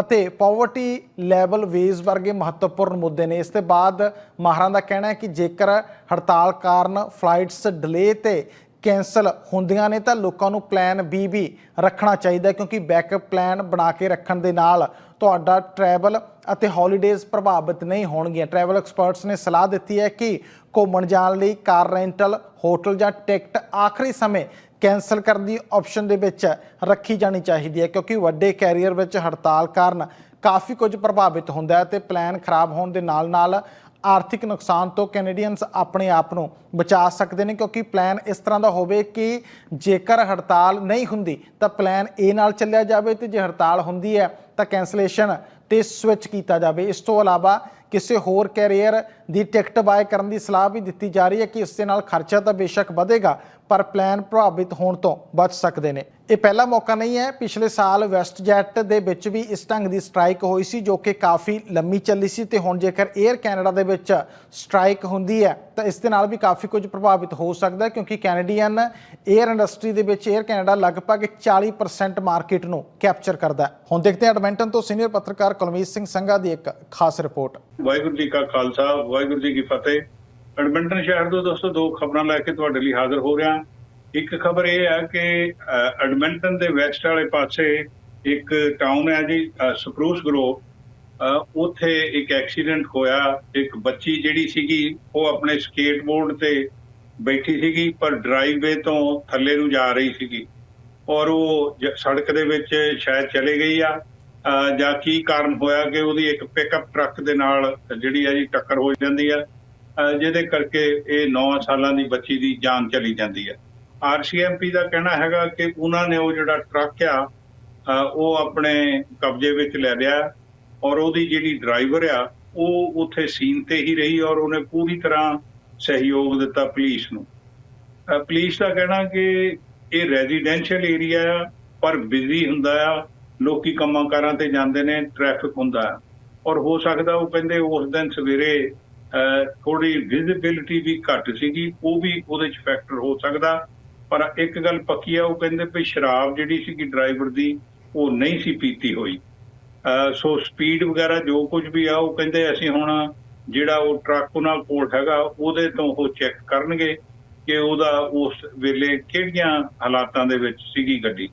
ਅਤੇ ਪਾਵਰਟੀ ਲੈਵਲ ਵੇਜ਼ ਵਰਗੇ ਮਹੱਤਵਪੂਰਨ ਮੁੱਦੇ ਨੇ। ਇਸ ਤੋਂ ਬਾਅਦ ਮਾਹਰਾਂ ਦਾ ਕਹਿਣਾ ਹੈ ਕਿ ਜੇਕਰ ਹੜਤਾਲ ਕਾਰਨ ਫਲਾਈਟਸ ਡਿਲੇ ਤੇ ਕੈਂਸਲ ਹੁੰਦੀਆਂ ਨੇ ਤਾਂ ਲੋਕਾਂ ਨੂੰ ਪਲਾਨ ਬੀ ਵੀ ਰੱਖਣਾ ਚਾਹੀਦਾ ਕਿਉਂਕਿ ਬੈਕਅਪ ਪਲਾਨ ਬਣਾ ਕੇ ਰੱਖਣ ਦੇ ਨਾਲ ਤੁਹਾਡਾ ਟਰੈਵਲ ਅਤੇ ਹੌਲੀਡੇਜ਼ ਪ੍ਰਭਾਵਿਤ ਨਹੀਂ ਹੋਣਗੀਆਂ। ਟਰੈਵਲ ਐਕਸਪਰਟਸ ਨੇ ਸਲਾਹ ਦਿੱਤੀ ਹੈ ਕਿ ਘੁੰਮਣ ਜਾਣ ਲਈ ਕਾਰ ਰੈਂਟਲ ਹੋਟਲ ਜਾਂ ਟਿਕਟ ਆਖਰੀ ਸਮੇਂ ਕੈਂਸਲ ਕਰਨ ਦੀ ਆਪਸ਼ਨ ਦੇ ਵਿੱਚ ਰੱਖੀ ਜਾਣੀ ਚਾਹੀਦੀ ਹੈ ਕਿਉਂਕਿ ਵੱਡੇ ਕੈਰੀਅਰ ਵਿੱਚ ਹੜਤਾਲ ਕਾਰਨ ਕਾਫੀ ਕੁਝ ਪ੍ਰਭਾਵਿਤ ਹੁੰਦਾ ਹੈ ਤੇ ਪਲਾਨ ਖਰਾਬ ਹੋਣ ਦੇ ਨਾਲ-ਨਾਲ ਆਰਥਿਕ ਨੁਕਸਾਨ ਤੋਂ ਕੈਨੇਡੀਅਨਸ ਆਪਣੇ ਆਪ ਨੂੰ ਬਚਾ ਸਕਦੇ ਨੇ, ਕਿਉਂਕਿ ਪਲਾਨ ਇਸ ਤਰ੍ਹਾਂ ਦਾ ਹੋਵੇ ਕਿ ਜੇਕਰ ਹੜਤਾਲ ਨਹੀਂ ਹੁੰਦੀ ਤਾਂ ਪਲਾਨ A ਨਾਲ ਚੱਲਿਆ ਜਾਵੇ ਤੇ ਜੇ ਹੜਤਾਲ ਹੁੰਦੀ ਹੈ ਤਾਂ ਕੈਂਸਲੇਸ਼ਨ ਤੇ ਸਵਿਚ ਕੀਤਾ ਜਾਵੇ। ਇਸ ਤੋਂ ਇਲਾਵਾ ਕਿਸੇ ਹੋਰ ਕੈਰੀਅਰ ਦੀ ਟਿਕਟ ਬਾਏ ਕਰਨ ਦੀ ਸਲਾਹ ਵੀ ਦਿੱਤੀ ਜਾ ਰਹੀ ਹੈ ਕਿ ਉਸ ਦੇ ਨਾਲ ਖਰਚਾ ਤਾਂ ਬੇਸ਼ੱਕ ਵਧੇਗਾ, ਪਰ ਪਲਾਨ ਪ੍ਰਭਾਵਿਤ ਹੋਣ ਤੋਂ ਬਚ ਸਕਦੇ ਨੇ। ਇਹ ਪਹਿਲਾ ਮੌਕਾ ਨਹੀਂ ਹੈ। ਪਿਛਲੇ ਸਾਲ ਵੈਸਟ ਜੈਟ ਦੇ ਵਿੱਚ ਵੀ ਇਸ ਢੰਗ ਦੀ ਸਟ੍ਰਾਈਕ ਹੋਈ ਸੀ, ਜੋ ਕਿ ਕਾਫੀ ਲੰਮੀ ਚੱਲੀ ਸੀ ਤੇ ਹੁਣ ਜੇਕਰ 에ਅਰ ਕੈਨੇਡਾ ਦੇ ਵਿੱਚ ਸਟ੍ਰਾਈਕ ਹੁੰਦੀ ਹੈ, ਤਾਂ ਇਸ ਦੇ ਨਾਲ ਵੀ ਕਾਫੀ ਕੁਝ ਪ੍ਰਭਾਵਿਤ ਹੋ ਸਕਦਾ ਕਿਉਂਕਿ ਕੈਨੇਡੀਅਨ 에ਅਰ ਇੰਡਸਟਰੀ ਦੇ ਵਿੱਚ 에ਅਰ ਕੈਨੇਡਾ ਲਗਭਗ 40% ਮਾਰਕੀਟ ਨੂੰ ਕੈਪਚਰ ਕਰਦਾ ਹੁਣ ਦੇਖਦੇ ਹਾਂ ਐਡਮਿੰਟਨ ਤੋਂ ਸੀਨੀਅਰ ਪੱਤਰਕਾਰ ਕੁਲਮੀਤ ਸਿੰਘ ਸੰਘਾ ਦੀ ਇੱਕ ਖਾਸ ਰਿਪੋਰਟ। ਵਾਹਿਗੁਰੂ ਜੀ ਕਾ ਖਾਲਸਾ ਵਾਹਿਗੁਰੂ ਜੀ ਕੀ ਫਤਿਹ। ਐਡਮਿੰਟਨ ਸ਼ਹਿਰ ਤੋਂ ਦੋਸਤੋ ਦੋ ਖਬਰਾਂ ਲੈ ਕੇ ਤੁਹਾਡੇ ਲਈ ਹਾਜ਼ਰ ਹੋ ਰਿਹਾ। ਇੱਕ ਖਬਰ ਇਹ ਹੈ ਕਿ ਐਡਮਿੰਟਨ ਦੇ ਵੈਸਟ ਵਾਲੇ ਪਾਸੇ ਇੱਕ ਟਾਊਨ ਹੈ ਜੀ ਅ, ਸਪਰੂਸ ਗਰੋ ਅ, ਉੱਥੇ ਇੱਕ ਐਕਸੀਡੈਂਟ ਹੋਇਆ। ਇੱਕ ਬੱਚੀ ਜਿਹੜੀ ਸੀਗੀ ਉਹ ਆਪਣੇ ਸਕੇਟਬੋਰਡ ਤੇ ਬੈਠੀ ਸੀਗੀ ਪਰ ਡਰਾਈਵੇ ਤੋਂ ਥੱਲੇ ਨੂੰ ਜਾ ਰਹੀ ਸੀਗੀ। ਔਰ ਉਹ ਸੜਕ ਦੇ ਵਿੱਚ ਸ਼ਾਇਦ ਚਲੇ ਗਈ ਆ। ਜਾਂ ਕੀ ਕਾਰਨ ਹੋਇਆ ਕਿ ਉਹਦੀ ਇੱਕ ਪਿਕਅਪ ਟਰੱਕ ਦੇ ਨਾਲ ਜਿਹੜੀ ਹੈ ਜੀ ਟੱਕਰ ਹੋ ਜਾਂਦੀ ਆ ਜਿਹਦੇ ਕਰਕੇ ਇਹ 9 ਸਾਲਾਂ ਦੀ ਬੱਚੀ ਦੀ ਜਾਨ ਚਲੀ ਜਾਂਦੀ ਹੈ। ਆਰਸੀਐਮਪੀ ਦਾ ਕਹਿਣਾ ਹੈਗਾ ਕਿ ਉਹਨਾਂ ਨੇ ਉਹ ਜਿਹੜਾ ਟਰੱਕ ਆ ਉਹ ਆਪਣੇ ਕਬਜ਼ੇ ਵਿੱਚ ਲੈ ਲਿਆ ਔਰ ਉਹਦੀ ਜਿਹੜੀ ਡਰਾਈਵਰ ਆ, ਉਹ ਉੱਥੇ ਸੀਨ ਤੇ ਹੀ ਰਹੀ ਔਰ ਉਹਨੇ ਪੂਰੀ ਤਰ੍ਹਾਂ ਸਹਿਯੋਗ ਦਿੱਤਾ ਪੁਲਿਸ ਨੂੰ। ਅਹ ਪੁਲਿਸ ਦਾ ਕਹਿਣਾ ਕਿ ਇਹ ਰੈਜ਼ੀਡੈਂਸ਼ੀਅਲ ਏਰੀਆ ਆ, ਪਰ ਬਿਜ਼ੀ ਹੁੰਦਾ ਆ ਲੋਕੀ ਕੰਮਾਂ ਕਾਰਾਂ ਤੇ ਜਾਂਦੇ ਨੇ ਟ੍ਰੈਫਿਕ ਹੁੰਦਾ ਔਰ ਹੋ ਸਕਦਾ ਉਹ ਕਹਿੰਦੇ ਉਸ ਦਿਨ ਸਵੇਰੇ ਥੋੜੀ ਵਿਜ਼ਿਬਿਲਿਟੀ ਵੀ ਘੱਟ ਸੀਗੀ, ਉਹ ਵੀ ਉਹਦੇ ਚ ਫੈਕਟਰ ਹੋ ਸਕਦਾ। ਪਰ ਇੱਕ ਗੱਲ ਪੱਕੀ ਆ, ਉਹ ਕਹਿੰਦੇ ਵੀ ਸ਼ਰਾਬ ਜਿਹੜੀ ਸੀਗੀ ਡਰਾਈਵਰ ਦੀ, ਉਹ ਨਹੀਂ ਸੀ ਪੀਤੀ ਹੋਈ। ਅਹ, ਸੋ ਸਪੀਡ ਵਗੈਰਾ ਜੋ ਕੁਝ ਵੀ ਆ, ਉਹ ਕਹਿੰਦੇ ਅਸੀਂ ਹੁਣ ਜਿਹੜਾ ਉਹ ਟਰੱਕ ਉਹਨਾਂ ਕੋਲ ਹੈਗਾ, ਉਹਦੇ ਤੋਂ ਉਹ ਚੈੱਕ ਕਰਨਗੇ ਕਿ ਉਹਦਾ ਉਸ ਵੇਲੇ ਕਿਹੜੀਆਂ ਹਾਲਾਤਾਂ ਦੇ ਵਿੱਚ ਸੀਗੀ ਗੱਡੀ।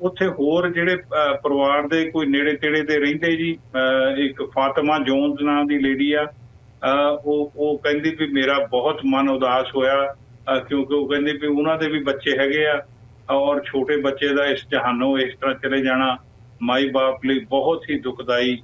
ਉੱਥੇ ਹੋਰ ਜਿਹੜੇ ਪਰਿਵਾਰ ਦੇ ਕੋਈ ਨੇੜੇ ਤੇੜੇ ਦੇ ਰਹਿੰਦੇ ਜੀ, ਅਹ ਇੱਕ ਫਾਤਿਮਾ ਜੋਨਸ ਨਾਂ ਦੀ ਲੇਡੀ ਆ ਉਹ ਉਹ ਕਹਿੰਦੀ ਵੀ ਮੇਰਾ ਬਹੁਤ ਮਨ ਉਦਾਸ ਹੋਇਆ ਕਿਉਂਕਿ ਉਹ ਕਹਿੰਦੀ ਵੀ ਉਹਨਾਂ ਦੇ ਵੀ ਬੱਚੇ ਹੈਗੇ ਆ, ਔਰ ਛੋਟੇ ਬੱਚੇ ਦਾ ਇਸ ਜਹਾਨੋਂ ਇਸ ਤਰ੍ਹਾਂ ਚਲੇ ਜਾਣਾ ਮਾਈ ਬਾਪ ਲਈ ਬਹੁਤ ਹੀ ਦੁਖਦਾਈ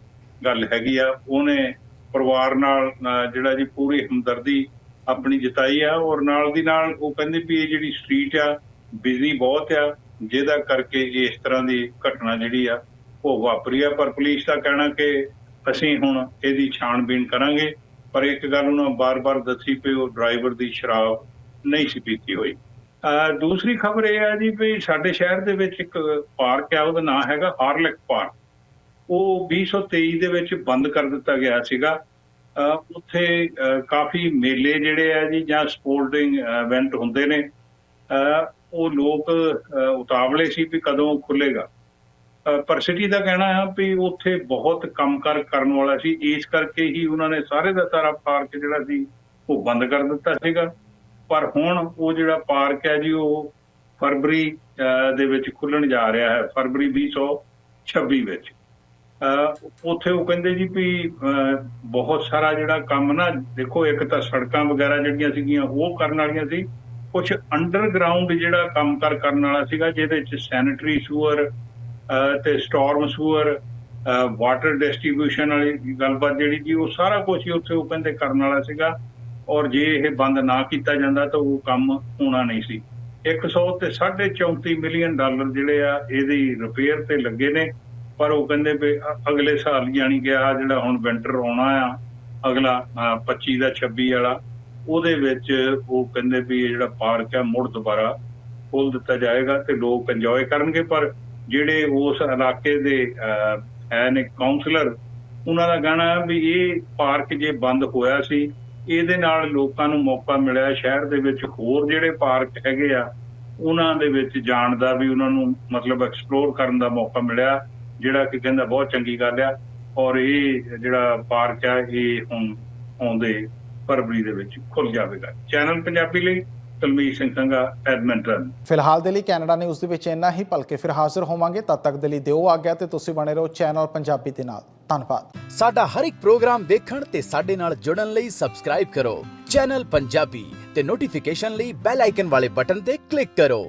ਗੱਲ ਹੈਗੀ ਆ। ਉਹਨੇ ਪਰਿਵਾਰ ਨਾਲ ਜਿਹੜਾ ਜੀ ਪੂਰੀ ਹਮਦਰਦੀ ਆਪਣੀ ਜਤਾਈ ਆ, ਔਰ ਨਾਲ ਦੀ ਨਾਲ ਉਹ ਕਹਿੰਦੇ ਵੀ ਇਹ ਜਿਹੜੀ ਸਟਰੀਟ ਆ, ਬਿਜ਼ੀ ਬਹੁਤ ਆ ਜਿਹਦਾ ਕਰਕੇ ਇਸ ਤਰ੍ਹਾਂ ਦੀ ਘਟਨਾ ਜਿਹੜੀ ਆ, ਉਹ ਵਾਪਰੀ ਆ। ਪਰ ਪੁਲਿਸ ਦਾ ਕਹਿਣਾ ਕਿ ਅਸੀਂ ਹੁਣ ਇਹਦੀ ਛਾਣਬੀਣ ਕਰਾਂਗੇ। ਪਰ ਇੱਕ ਗੱਲ ਉਹਨਾਂ ਬਾਰ-ਬਾਰ ਦੱਸੀ ਪਈ, ਉਹ ਡਰਾਈਵਰ ਦੀ ਸ਼ਰਾਬ ਨਹੀਂ ਸੀ ਪੀਤੀ ਹੋਈ। ਦੂਸਰੀ ਖਬਰ ਇਹ ਆ ਜੀ ਵੀ ਸਾਡੇ ਸ਼ਹਿਰ ਦੇ ਵਿੱਚ ਇੱਕ ਪਾਰਕ ਆ, ਉਹਦਾ ਨਾਮ ਹੈਗਾ ਹਾਰਲਿਕ ਪਾਰਕ। ਉਹ 2023 ਦੇ ਵਿੱਚ ਬੰਦ ਕਰ ਦਿੱਤਾ ਗਿਆ ਸੀਗਾ। ਉੱਥੇ, ਅਹ ਕਾਫੀ ਮੇਲੇ ਜਿਹੜੇ ਆ ਜੀ ਜਾਂ ਸਪੋਰਟਿੰਗ ਇਵੈਂਟ ਹੁੰਦੇ ਨੇ। ਅਹ ਉਹ ਲੋਕ ਉਤਾਵਲੇ ਸੀ ਵੀ ਕਦੋਂ ਖੁੱਲੇਗਾ ਪਰ ਸਿਟੀ ਦਾ ਕਹਿਣਾ ਹੈ ਵੀ ਉੱਥੇ ਬਹੁਤ ਕੰਮਕਾਰ ਕਰਨ ਵਾਲਾ ਸੀ। ਇਸ ਕਰਕੇ ਹੀ ਉਹਨਾਂ ਨੇ ਸਾਰੇ ਦਾ ਸਾਰਾ ਪਾਰਕ ਜਿਹੜਾ ਸੀ, ਉਹ ਬੰਦ ਕਰ ਦਿੱਤਾ ਸੀਗਾ। ਪਰ ਹੁਣ ਉਹ ਜਿਹੜਾ ਪਾਰਕ ਹੈ ਜੀ, ਉਹ ਫਰਵਰੀ, ਅਹ, ਦੇ ਵਿੱਚ ਖੁੱਲਣ ਜਾ ਰਿਹਾ ਹੈ, ਫਰਵਰੀ 2026 ਵਿੱਚ। ਅਹ, ਉੱਥੇ ਉਹ ਕਹਿੰਦੇ ਜੀ ਵੀ, ਅਹ, ਬਹੁਤ ਸਾਰਾ ਜਿਹੜਾ ਕੰਮ ਨਾ, ਦੇਖੋ ਇੱਕ ਤਾਂ ਸੜਕਾਂ ਵਗੈਰਾ ਜਿਹੜੀਆਂ ਸੀਗੀਆਂ, ਉਹ ਕਰਨ ਵਾਲੀਆਂ ਸੀ। ਕੁਝ ਅੰਡਰਗਰਾਉਂਡ ਜਿਹੜਾ ਕੰਮ ਕਰ ਕਰਨ ਵਾਲਾ ਸੀਗਾ ਜਿਹਦੇ ਚ ਸੈਨੀਟਰੀ ਸੂਅਰ ਤੇ ਸਟਾਰਮ ਸੂਅਰ ਵਾਟਰ ਡਿਸਟ੍ਰੀਬਿਊਸ਼ਨ ਵਾਲੀ ਗੱਲਬਾਤ ਜਿਹੜੀ ਜੀ ਉਹ ਸਾਰਾ ਕੁਝ ਹੀ ਉੱਥੇ ਉਹ ਕਹਿੰਦੇ ਕਰਨ ਵਾਲਾ ਸੀਗਾ। ਔਰ ਜੇ ਇਹ ਬੰਦ ਨਾ ਕੀਤਾ ਜਾਂਦਾ ਤਾਂ ਉਹ ਕੰਮ ਹੋਣਾ ਨਹੀਂ ਸੀ। 100 ਤੇ 34 ਮਿਲੀਅਨ ਡਾਲਰ ਜਿਹੜੇ ਆ ਇਹਦੀ ਰਿਪੇਅਰ ਤੇ ਲੱਗੇ ਨੇ। ਪਰ ਉਹ ਕਹਿੰਦੇ ਵੀ ਅਗਲੇ ਸਾਲ ਯਾਨੀ ਕਿ ਆ ਜਿਹੜਾ ਹੁਣ ਵਿੰਟਰ ਆਉਣਾ ਆ ਅਗਲਾ ਅ, 25 ਦਾ 26 ਵਾਲਾ ਉਹਦੇ ਵਿੱਚ ਉਹ ਕਹਿੰਦੇ ਵੀ ਇਹ ਜਿਹੜਾ ਪਾਰਕ ਹੈ ਮੁੜ ਦੁਬਾਰਾ ਖੋਲ ਦਿੱਤਾ ਜਾਏਗਾ ਤੇ ਲੋਕ ਇੰਜੋਏ ਕਰਨਗੇ ਪਰ ਜਿਹੜੇ ਉਸ ਇਲਾਕੇ ਦੇ ਅ, ਹੈ ਨੇ ਕਾਉਂਸਲਰ ਉਹਨਾਂ ਦਾ ਕਹਿਣਾ ਹੈ ਵੀ ਇਹ ਪਾਰਕ ਜੇ ਬੰਦ ਹੋਇਆ ਸੀ ਇਹਦੇ ਨਾਲ ਲੋਕਾਂ ਨੂੰ ਮੌਕਾ ਮਿਲਿਆ ਸ਼ਹਿਰ ਦੇ ਵਿੱਚ ਹੋਰ ਜਿਹੜੇ ਪਾਰਕ ਹੈਗੇ ਆ ਉਹਨਾਂ ਦੇ ਵਿੱਚ ਜਾਣ ਦਾ ਵੀ ਉਹਨਾਂ ਨੂੰ ਮਤਲਬ ਐਕਸਪਲੋਰ ਕਰਨ ਦਾ ਮੌਕਾ ਮਿਲਿਆ ਜਿਹੜਾ ਕਿ ਕਹਿੰਦਾ ਬਹੁਤ ਚੰਗੀ ਗੱਲ ਆ। ਔਰ ਇਹ ਜਿਹੜਾ ਪਾਰਕ ਆ ਇਹ ਹੁਣ ਆਉਂਦੇ ਫਰਵਰੀ ਦੇ ਵਿੱਚ ਖੁੱਲ ਜਾਵੇਗਾ। ਚੈਨਲ ਪੰਜਾਬੀ ਲਈ ਤਲਮੀਰ ਸਿੰਘ ਸੰਘਾ ਐਡਮਿੰਟਨ ਫਿਲਹਾਲ ਦੇ ਲਈ ਕੈਨੇਡਾ ਨਿਊਜ਼ ਦੇ ਵਿੱਚ ਇੰਨਾ ਹੀ ਭਲਕੇ ਫਿਰ ਹਾਜ਼ਰ ਹੋਵਾਂਗੇ। ਤਦ ਤੱਕ ਦੇ ਲਈ ਦਿਓ ਆਗਿਆ ਤੇ ਤੁਸੀਂ ਬਣੇ ਰਹੋ ਚੈਨਲ ਪੰਜਾਬੀ ਦੇ ਨਾਲ। ਧੰਨਵਾਦ। ਸਾਡਾ ਹਰ ਇੱਕ ਪ੍ਰੋਗਰਾਮ ਦੇਖਣ ਤੇ ਸਾਡੇ ਨਾਲ ਜੁੜਨ ਲਈ ਸਬਸਕ੍ਰਾਈਬ ਕਰੋ। ਚੈਨਲ ਪੰਜਾਬੀ ਤੇ ਨੋਟੀਫਿਕੇਸ਼ਨ ਲਈ ਬੈਲ ਆਈਕਨ ਵਾਲੇ ਬਟਨ ਤੇ ਕਲਿੱਕ ਕਰੋ।